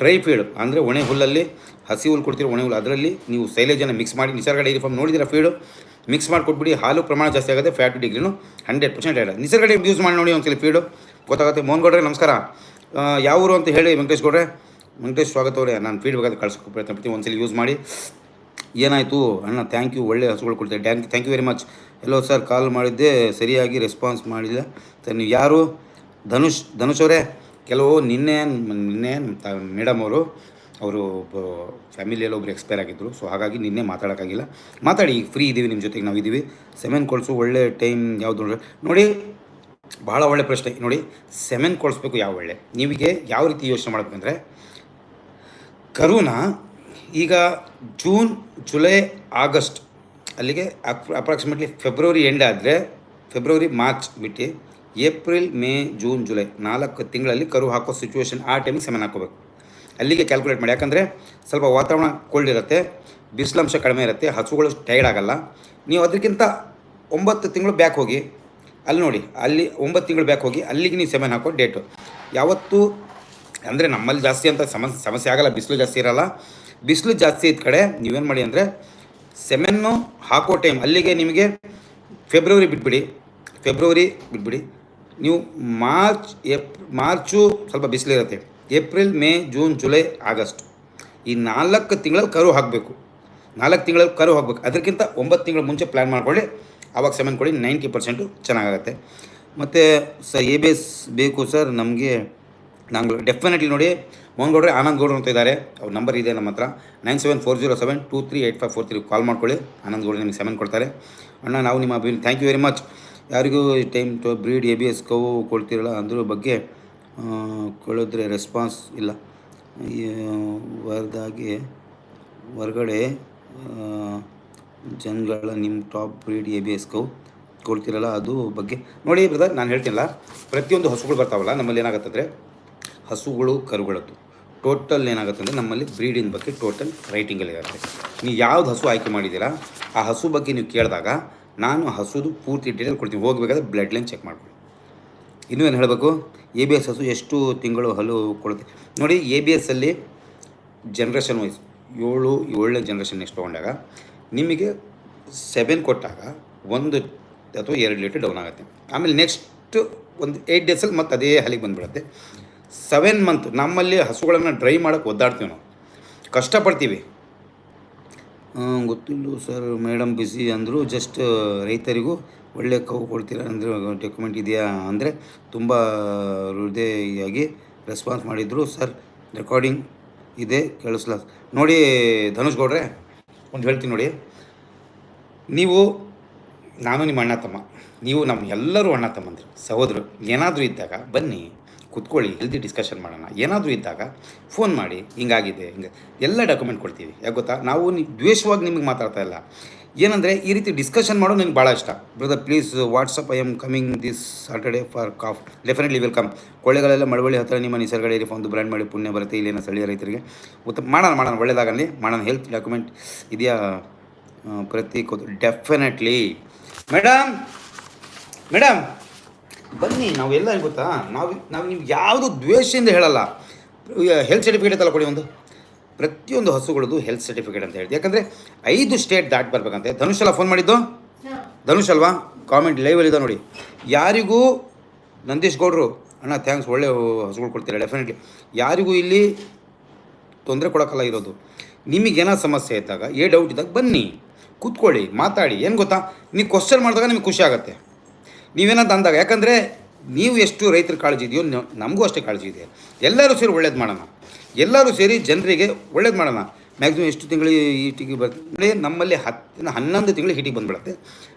ಡ್ರೈ ಫೀಡ್ ಅಂದರೆ ಒಣೆ ಹುಲ್ಲಲ್ಲಿ, ಹಸಿ ಹುಲ್ಲು ಕೊಡ್ತೀರೋ, ಒಣೆ ಹುಲ್ಲು, ಅದರಲ್ಲಿ ನೀವು ಸೈಲೇಜನ್ನು ಮಿಕ್ಸ್ ಮಾಡಿ, ನಿಸರ್ಗ ಡೈರಿ ಫಾರ್ಮ್ ನೋಡಿದಿರ ಫೀಡು ಮಿಕ್ಸ್ ಮಾಡಿ ಕೊಟ್ಬಿಡಿ ಹಾಲು ಪ್ರಮಾಣ ಜಾಸ್ತಿ ಆಗುತ್ತೆ ಫ್ಯಾಟ್ ಡಿಗ್ರಿನೂ ಹಂಡ್ರೆಡ್ ಪರ್ಸೆಂಟ್ ಹೇಳ ನಿಸರ್ಗ ಡೈರಿ ಯೂಸ್ ಮಾಡಿ ನೋಡಿ ಒಂದ್ಸಲ ಫೀಡು ಗೊತ್ತಾಗುತ್ತೆ, ಮೋಹನ್ ಗೌಡ್ರೆ, ನಮಸ್ಕಾರ. ಯಾವ ಊರು ಅಂತ ಹೇಳಿ, ವೆಂಕಟೇಶ್ ಗೌಡ್ರೆ? ವೆಂಕಟೇಶ್ ಸ್ವಾಗತ ಅವರೇ ನಾನು ಫೀಡ್ಬ್ಯಾಕ್ ಅದು ಕಳ್ಸೋಕೆ ಪ್ರಯತ್ನ ಪಡ್ತೀನಿ. ಒಂದ್ಸಲ ಯೂಸ್ ಮಾಡಿ. ಏನಾಯಿತು? ಅಣ್ಣ ಥ್ಯಾಂಕ್ ಯು ಒಳ್ಳೆ ಹಸುಗಳು ಕೊಡ್ತಾರೆ ಡ್ಯಾಂಕ್ ಥ್ಯಾಂಕ್ ಯು ವೆರಿ ಮಚ್ ಎಲ್ಲೋ ಸರ್ ಕಾಲ್ ಮಾಡಿದ್ದೆ. ಸರಿಯಾಗಿ ರೆಸ್ಪಾನ್ಸ್ ಮಾಡಿಲ್ಲ. ಸರ್, ನೀವು ಯಾರು? ಧನುಷ್ ಧನುಷ್ ಅವರೇ. ಕೆಲವು ನಿನ್ನೆ ನಿನ್ನೆ ಮೇಡಮ್ ಅವರು ಅವರು ಫ್ಯಾಮಿಲಿಯಲ್ಲಿ ಒಬ್ರು ಎಕ್ಸ್ಪೈರ್ ಆಗಿದ್ದರು ಸೊ ಹಾಗಾಗಿ ನಿನ್ನೆ ಮಾತಾಡೋಕ್ಕಾಗಿಲ್ಲ. ಮಾತಾಡಿ ಈಗ ಫ್ರೀ ಇದ್ದೀವಿ ನಿಮ್ಮ ಜೊತೆಗೆ, ನಾವು ಇದ್ದೀವಿ ಸೆವೆನ್ ಕೊಡ್ಸು ಒಳ್ಳೆ ಟೈಮ್ ಯಾವುದು ನೋಡಿ ಭಾಳ ಒಳ್ಳೆ ಪ್ರಶ್ನೆ. ನೋಡಿ ಸೆವೆನ್ ಕೊಡಿಸ್ಬೇಕು ಯಾವ ಒಳ್ಳೆ? ನಿಮಗೆ ಯಾವ ರೀತಿ ಯೋಚನೆ ಮಾಡಬೇಕಂದ್ರೆ ಕರುನ ಈಗ ಜೂನ್, ಜುಲೈ, ಆಗಸ್ಟ್, ಅಲ್ಲಿಗೆ ಅಪ್ರಾಕ್ಸಿಮೇಟ್ಲಿ ಫೆಬ್ರವರಿ ಎಂಡ್ ಆದರೆ ಫೆಬ್ರವರಿ, ಮಾರ್ಚ್ ಬಿಟ್ಟು ಏಪ್ರಿಲ್, ಮೇ, ಜೂನ್, ಜುಲೈ ನಾಲ್ಕು ತಿಂಗಳಲ್ಲಿ ಕರು ಹಾಕೋ ಸಿಚುವೇಶನ್ ಆ ಟೈಮಿಗೆ ಸೆಮೆನ್ ಹಾಕೋಬೇಕು ಅಲ್ಲಿಗೆ ಕ್ಯಾಲ್ಕುಲೇಟ್ ಮಾಡಿ. ಯಾಕಂದರೆ ಸ್ವಲ್ಪ ವಾತಾವರಣ ಕೋಲ್ಡ್ ಇರುತ್ತೆ, ಬಿಸಿಲಂಶ ಕಡಿಮೆ ಇರುತ್ತೆ, ಹಸುಗಳು ಟೈರ್ಡ್ ಆಗಲ್ಲ. ನೀವು ಅದಕ್ಕಿಂತ ಒಂಬತ್ತು ತಿಂಗಳು ಬ್ಯಾಕ್ ಹೋಗಿ, ಅಲ್ಲಿ ನೋಡಿ, ಅಲ್ಲಿ ಒಂಬತ್ತು ತಿಂಗಳು ಬ್ಯಾಕ್ ಹೋಗಿ, ಅಲ್ಲಿಗೆ ನೀವು ಸೆಮೆನ್ ಹಾಕೋ ಡೇಟು ಯಾವತ್ತೂ ಅಂದರೆ ನಮ್ಮಲ್ಲಿ ಜಾಸ್ತಿ ಅಂತ ಸಮಸ್ಯೆ ಸಮಸ್ಯೆ ಆಗಲ್ಲ, ಬಿಸಿಲು ಜಾಸ್ತಿ ಇರಲ್ಲ. ಬಿಸಿಲು ಜಾಸ್ತಿ ಇದ್ದ ಕಡೆ ನೀವೇನು ಮಾಡಿ ಅಂದರೆ ಸೆಮೆನ್ನು ಹಾಕೋ ಟೈಮ್ ಅಲ್ಲಿಗೆ ನಿಮಗೆ ಫೆಬ್ರವರಿ ಬಿಟ್ಬಿಡಿ. ಫೆಬ್ರವರಿ ಬಿಟ್ಬಿಡಿ. ನೀವು ಮಾರ್ಚ್ ಏಪ್ ಮಾರ್ಚು ಸ್ವಲ್ಪ ಬಿಸಿಲಿರುತ್ತೆ April May June July August ಈ ನಾಲ್ಕು ತಿಂಗಳಲ್ಲಿ ಕರು ಹಾಕಬೇಕು. ನಾಲ್ಕು ತಿಂಗಳಲ್ಲಿ ಕರು ಹಾಕಬೇಕು. ಅದಕ್ಕಿಂತ ಒಂಬತ್ತು ತಿಂಗಳ ಮುಂಚೆ ಪ್ಲ್ಯಾನ್ ಮಾಡ್ಕೊಳ್ಳಿ. ಆವಾಗ ಸೆಮೆನ್ ಕೊಡಿ ನೈಂಟಿ ಪರ್ಸೆಂಟು ಚೆನ್ನಾಗಾಗತ್ತೆ. ಮತ್ತು ಸರ್ ಎ ಬೇಸ್ ಬೇಕು ಸರ್, ನಮಗೆ ನಾನು ಡೆಫಿನೆಟ್ಲಿ ನೋಡಿ ಮೋಹನ್ ಗೌಡ್ರೆ ಆನಂದ್ ಗೌಡ್ರು ಅಂತ ಇದ್ದಾರೆ ಅವ್ರ ನಂಬರ್ ಇದೆ ನಮ್ಮ ಹತ್ರ. Nine seven four zero seven two three eight five four three call ಮಾಡ್ಕೊಳ್ಳಿ. ಆನಂದ್ ಗೌಡ್ರು ನಿಮಗೆ ಸೆವೆನ್ ಕೊಡ್ತಾರೆ. ಅಣ್ಣ ನಾವು ನಿಮ್ಮ ಅಭಿಮಾನಿ ಥ್ಯಾಂಕ್ ಯು ವೆರಿ ಮಚ್ ಯಾರಿಗೂ time to breed A B S cow ಕೊಡ್ತಿರಲ್ಲ ಅದ್ರ ಬಗ್ಗೆ ಕೊಳಿದ್ರೆ ರೆಸ್ಪಾನ್ಸ್ ಇಲ್ಲ. ಈ, ವರದಾಗಿ ಹೊರಗಡೆ ಜನಗಳ ನಿಮ್ಮ top breed A B S cow ಕೊಡ್ತಿರಲ್ಲ ಅದು ಬಗ್ಗೆ. ನೋಡಿ ಬ್ರದರ್ ನಾನು ಹೇಳ್ತೀನಲ್ಲ ಪ್ರತಿಯೊಂದು ಹಸುಗಳು ಬರ್ತಾವಲ್ಲ ನಮ್ಮಲ್ಲಿ ಏನಾಗುತ್ತೆ ಹಸುಗಳು ಕರುಗಳದ್ದು. ಟೋಟಲ್ ಏನಾಗುತ್ತೆ ಅಂದರೆ ನಮ್ಮಲ್ಲಿ ಬ್ರೀಡಿನ ಬಗ್ಗೆ ಟೋಟಲ್ ರೈಟಿಂಗಲ್ಲಿ ಇರುತ್ತೆ. ನೀವು ಯಾವ್ದು ಹಸು ಆಯ್ಕೆ ಮಾಡಿದ್ದೀರಾ, ಆ ಹಸು ಬಗ್ಗೆ ನೀವು ಕೇಳಿದಾಗ ನಾನು ಹಸುದು ಪೂರ್ತಿ ಡೀಟೇಲ್ ಕೊಡ್ತೀನಿ. ಹೋಗಬೇಕಾದ್ರೆ ಬ್ಲಡ್ ಲೈನ್ ಚೆಕ್ ಮಾಡ್ಕೊಳ್ಳಿ. ಇನ್ನೂ ಏನು ಹೇಳಬೇಕು? ಎ ಬಿ ಎಸ್ ಹಸು ಎಷ್ಟು ತಿಂಗಳು ಹಲ್ಲು ಕೊಡುತ್ತೆ? ನೋಡಿ ಎ ಬಿ ಎಸ್ಸಲ್ಲಿ ಜನ್ರೇಷನ್ ವೈಸ್ ಏಳು, ಏಳನೇ ಜನ್ರೇಷನ್ ನೆಕ್ಸ್ಟ್ ತೊಗೊಂಡಾಗ ನಿಮಗೆ ಸೆವೆನ್ ಕೊಟ್ಟಾಗ ಒಂದು ಅಥವಾ ಎರಡು ಲೀಟರ್ ಡೌನ್ ಆಗುತ್ತೆ. ಆಮೇಲೆ ನೆಕ್ಸ್ಟ್ ಒಂದು ಏಯ್ಟ್ ಡೇಸಲ್ಲಿ ಮತ್ತೆ ಅದೇ ಹಲಿಗೆ ಬಂದುಬಿಡುತ್ತೆ. ಸೆವೆನ್ ಮಂತ್ ನಮ್ಮಲ್ಲಿ ಹಸುಗಳನ್ನು ಡ್ರೈ ಮಾಡೋಕ್ಕೆ ಒದ್ದಾಡ್ತೀವಿ ನಾವು. ಕಷ್ಟಪಡ್ತೀವಿ. ಗೊತ್ತಿಲ್ಲ ಸರ್ ಮೇಡಮ್ ಬಿಸಿ ಅಂದರು ಜಸ್ಟ್ ರೈತರಿಗೂ ಒಳ್ಳೆ ಕವು ಕೊಡ್ತೀರಾ ಅಂದರೆ ಡಾಕ್ಯುಮೆಂಟ್ ಇದೆಯಾ ಅಂದರೆ ತುಂಬ ಹೃದಯಾಗಿ ರೆಸ್ಪಾನ್ಸ್ ಮಾಡಿದರು. ಸರ್ ರೆಕಾರ್ಡಿಂಗ್ ಇದೆ, ಕೇಳಿಸ್ಲ. ನೋಡಿ, ಧನುಷ್ ಗೌಡ್ರೆ, ಒಂದು ಹೇಳ್ತೀನಿ ನೋಡಿ. ನೀವು, ನಾನು ನಿಮ್ಮ ಅಣ್ಣ ತಮ್ಮ. ನೀವು ನಮ್ಮ ಎಲ್ಲರೂ ಅಣ್ಣ ತಮ್ಮಂದ್ರೆ, ಸಹೋದರು. ಏನಾದರೂ ಇದ್ದಾಗ ಬನ್ನಿ. ಕುತ್ಕೊಳ್ಳಿ ಹೆಲ್ದಿ ಡಿಸ್ಕಷನ್ ಮಾಡೋಣ. ಏನಾದರೂ ಇದ್ದಾಗ ಫೋನ್ ಮಾಡಿ, ಹಿಂಗಾಗಿದೆ, ಹಿಂಗೆ, ಎಲ್ಲ ಡಾಕ್ಯುಮೆಂಟ್ ಕೊಡ್ತೀವಿ. ಯಾಕೆ ಗೊತ್ತಾ? ನಾವು ನೀವು ದ್ವೇಷವಾಗಿ ನಿಮಗೆ ಮಾತಾಡ್ತಾ ಇಲ್ಲ. ಏನಂದರೆ ಈ ರೀತಿ ಡಿಸ್ಕಷನ್ ಮಾಡೋದು ನನಗೆ ಭಾಳ ಇಷ್ಟ. Brother please WhatsApp I am coming this Saturday for calf definitely welcome ಕೊಳ್ಳೆಗಳೆಲ್ಲ Malavalli ಹತ್ತಿರ ನಿಮ್ಮ ನಿಸರ್ಗಡೆ ಡೈರಿ ಒಂದು ಬ್ರ್ಯಾಂಡ್ ಮಾಡಿ ಪುಣ್ಯ ಬರುತ್ತೆ ಇಲ್ಲಿನ ಸ್ಥಳೀಯ ರೈತರಿಗೆ. ಉತ್ತಮ ಮಾಡೋಣ ಮಾಡೋಣ ಒಳ್ಳೆಯದಾಗಲಿ ಮಾಡೋಣ ಹೆಲ್ತ್ ಡಾಕ್ಯುಮೆಂಟ್ ಇದೆಯಾ? ಪ್ರತಿ ಪ್ರತಿ ಡೆಫಿನೆಟ್ಲಿ ಮೇಡಮ್ ಮೇಡಮ್ ಬನ್ನಿ ನಾವು ಎಲ್ಲ ಗೊತ್ತಾ? ನಾವು ನಾವು ನಿಮ್ಗೆ ಯಾವುದು ದ್ವೇಷದಿಂದ ಹೇಳಲ್ಲ. ಹೆಲ್ತ್ ಸರ್ಟಿಫಿಕೇಟ್ ಅಲ್ಲ ಕೊಡಿ ಒಂದು. ಪ್ರತಿಯೊಂದು ಹಸುಗಳದ್ದು ಹೆಲ್ತ್ ಸರ್ಟಿಫಿಕೇಟ್ ಅಂತ ಹೇಳಿದೆ ಯಾಕಂದರೆ ಐದು ಸ್ಟೇಟ್ ದಾಟ್ ಬರ್ಬೇಕಂತೆ. ಧನುಷ್ ಅಲ್ಲ ಫೋನ್ ಮಾಡಿದ್ದು? ಧನುಷ್ ಅಲ್ವಾ? ಕಾಮೆಂಟ್ ಲೈವಲ್ಲಿದೆ ನೋಡಿ. ಯಾರಿಗೂ ನಂದೀಶ್ ಗೌಡ್ರು ಅಣ್ಣ ಥ್ಯಾಂಕ್ಸ್ ಒಳ್ಳೆ ಹಸುಗಳು ಕೊಡ್ತೀರಾ? ಡೆಫಿನೆಟ್ಲಿ ಯಾರಿಗೂ ಇಲ್ಲಿ ತೊಂದರೆ ಕೊಡೋಕ್ಕಲ್ಲ ಇರೋದು. ನಿಮಗೇನೋ ಸಮಸ್ಯೆ ಇದ್ದಾಗ ಏ ಡೌಟ್ ಇದ್ದಾಗ ಬನ್ನಿ. ಕೂತ್ಕೊಳ್ಳಿ ಮಾತಾಡಿ. ಏನು ಗೊತ್ತಾ? ನೀವು ಕ್ವಶನ್ ಮಾಡಿದಾಗ ನಿಮಗೆ ಖುಷಿ ಆಗುತ್ತೆ. ನೀವೇನಂತ ಅಂದಾಗ, ಯಾಕಂದರೆ ನೀವು ಎಷ್ಟು ರೈತರ ಕಾಳಜಿ ಇದೆಯೋ ನಮಗೂ ಅಷ್ಟೇ ಕಾಳಜಿ ಇದೆ. ಎಲ್ಲರೂ ಸೇರಿ ಒಳ್ಳೇದು ಮಾಡೋಣ. ಎಲ್ಲರೂ ಸೇರಿ ಜನರಿಗೆ ಒಳ್ಳೇದು ಮಾಡೋಣ. ಮ್ಯಾಕ್ಸಿಮಮ್ ಎಷ್ಟು ತಿಂಗಳಿಗೆ ಈಟಿಗೆ ಬರ್ತೀವಿ ನಮ್ಮಲ್ಲಿ ಹತ್ತು ಹನ್ನೊಂದು ತಿಂಗಳು ಹಿಟಿಗೆ ಬಂದುಬಿಡುತ್ತೆ.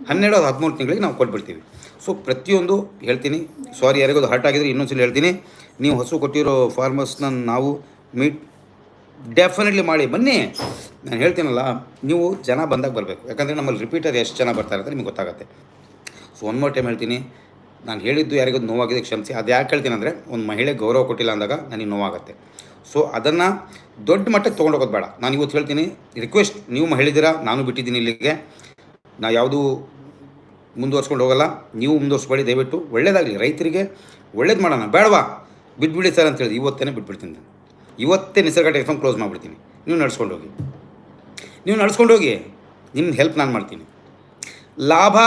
ಹನ್ನೆರಡು ಹದಿಮೂರು ತಿಂಗಳಿಗೆ ನಾವು ಕೊಟ್ಬಿಡ್ತೀವಿ. ಸೊ ಪ್ರತಿಯೊಂದು ಹೇಳ್ತೀನಿ. ಸಾರಿ ಯಾರಿಗೋದು ಹರ್ಟ್ ಆಗಿದ್ರೆ ಇನ್ನೊಂದ್ಸಲ ಹೇಳ್ತೀನಿ. ನೀವು ಹಸು ಕೊಟ್ಟಿರೋ ಫಾರ್ಮರ್ಸ್ನ ನಾವು ಮೀಟ್ ಡೆಫಿನೆಟ್ಲಿ ಮಾಡಿ. ಬನ್ನಿ. ನಾನು ಹೇಳ್ತೀನಲ್ಲ, ನೀವು ಜನ ಬಂದಾಗ ಬರಬೇಕು. ಯಾಕಂದರೆ ನಮ್ಮಲ್ಲಿ ರಿಪೀಟರ್ ಎಷ್ಟು ಜನ ಬರ್ತಾ ಅಂತ ನಿಮ್ಗೆ ಗೊತ್ತಾಗುತ್ತೆ. ಸೊ ಒನ್ ಮೋರ್ ಟೈಮ್ ಹೇಳ್ತೀನಿ. ನಾನು ಹೇಳಿದ್ದು ಯಾರಿಗೂ ನೋವಾಗಿದೆ ಕ್ಷಮಿಸಿ. ಅದು ಯಾಕೆ ಹೇಳ್ತೀನಿ ಅಂದರೆ, ಒಂದು ಮಹಿಳೆ ಗೌರವ ಕೊಟ್ಟಿಲ್ಲ ಅಂದಾಗ ನನಗೆ ನೋವಾಗುತ್ತೆ. ಸೊ ಅದನ್ನು ದೊಡ್ಡ ಮಟ್ಟಕ್ಕೆ ತೊಗೊಂಡೋಗೋದು ಬೇಡ. ನಾನು ಇವತ್ತು ಹೇಳ್ತೀನಿ ರಿಕ್ವೆಸ್ಟ್ ನೀವು ಮಹಿಳಿದಿರ, ನಾನು ಬಿಟ್ಟಿದ್ದೀನಿ ಇಲ್ಲಿಗೆ. ನಾ ಯಾವುದು ಮುಂದುವರ್ಸ್ಕೊಂಡು ಹೋಗಲ್ಲ. ನೀವು ಮುಂದುವರ್ಸ್ಬೇಡಿ, ದಯವಿಟ್ಟು. ಒಳ್ಳೇದಾಗಲಿ, ರೈತರಿಗೆ ಒಳ್ಳೇದು ಮಾಡೋಣ. ಬೇಡವಾ? ಬಿಟ್ಬಿಡಿ ಸರ್ ಅಂತೇಳಿ ಇವತ್ತೇ ಬಿಟ್ಬಿಡ್ತೀನಿ ನಾನು. ಇವತ್ತೇ ನಿಸರ್ಗ ಟೆಕ್ಸಾಮ್ ಕ್ಲೋಸ್ ಮಾಡಿಬಿಡ್ತೀನಿ. ನೀವು ನಡ್ಸ್ಕೊಂಡು ಹೋಗಿ. ನೀವು ನಡ್ಸ್ಕೊಂಡು ಹೋಗಿ. ನಿಮ್ಮ ಹೆಲ್ಪ್ ನಾನು ಮಾಡ್ತೀನಿ. ಲಾಭ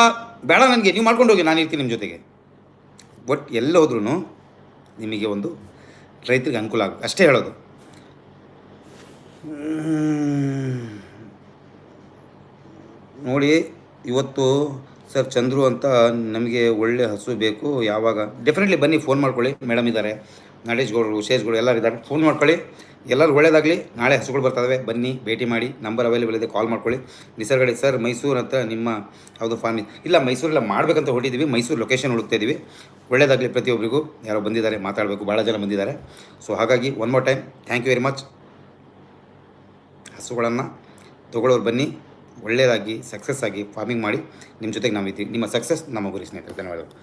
ಬೇಡ ನನಗೆ, ನೀವು ಮಾಡ್ಕೊಂಡು ಹೋಗಿ ನಾನು ಇರ್ತೀನಿ ನಿಮ್ಮ ಜೊತೆಗೆ. ಬಟ್ ಎಲ್ಲ ಹೋದ್ರೂ ನಿಮಗೆ ಒಂದು ರೈತರಿಗೆ ಅನುಕೂಲ ಆಗುತ್ತೆ. ಅಷ್ಟೇ ಹೇಳೋದು. ನೋಡಿ, ಇವತ್ತು ಸರ್ ಚಂದ್ರು ಅಂತ ನಮಗೆ ಒಳ್ಳೆ ಹಸು ಬೇಕು. ಯಾವಾಗ? ಡೆಫಿನೆಟ್ಲಿ ಬನ್ನಿ ಫೋನ್ ಮಾಡ್ಕೊಳ್ಳಿ. ಮೇಡಮ್ ಇದ್ದಾರೆ. ನಡೇಶ್ ಗೌಡರು ವಿಶೇಷಗಳು ಎಲ್ಲರೂ ಇದ್ದಾರೆ. ಫೋನ್ ಮಾಡ್ಕೊಳ್ಳಿ. ಎಲ್ಲರೂ ಒಳ್ಳೇದಾಗಲಿ. ನಾಳೆ ಹಸುಗಳು ಬರ್ತವೆ. ಬನ್ನಿ, ಭೇಟಿ ಮಾಡಿ. ನಂಬರ್ ಅವೈಲೇಬಲ್ ಇದೆ. ಕಾಲ್ ಮಾಡ್ಕೊಳ್ಳಿ. ನಿಸರ್ಗಡೆ ಸರ್ ಮೈಸೂರು ಅಂತ ನಿಮ್ಮ ಯಾವುದು ಫಾರ್ಮ್ ಇಲ್ಲ, ಮೈಸೂರೆಲ್ಲ ಮಾಡಬೇಕಂತ ಹೊಡಿದ್ದೀವಿ ಮೈಸೂರು ಲೊಕೇಶನ್ ಹುಡುಕ್ತಾ ಇದ್ದೀವಿ ಒಳ್ಳೇದಾಗಲಿ ಪ್ರತಿಯೊಬ್ಬರಿಗೂ. ಯಾರೋ ಬಂದಿದ್ದಾರೆ, ಮಾತಾಡಬೇಕು. ಭಾಳ ಜನ ಬಂದಿದ್ದಾರೆ. ಸೊ ಹಾಗಾಗಿ one more time thank you very much ಹಸುಗಳನ್ನು ತಗೊಳ್ಳೋರು ಬನ್ನಿ. ಒಳ್ಳೆಯದಾಗಿ ಸಕ್ಸಸ್ ಆಗಿ ಫಾರ್ಮಿಂಗ್ ಮಾಡಿ. ನಿಮ್ಮ ಜೊತೆಗೆ ನಾವು ಇದ್ದೀವಿ ನಿಮ್ಮ ಸಕ್ಸಸ್ ನಮ್ಮ ಗುರಿ ಸ್ನೇಹಿತರೆ. ಧನ್ಯವಾದಗಳು.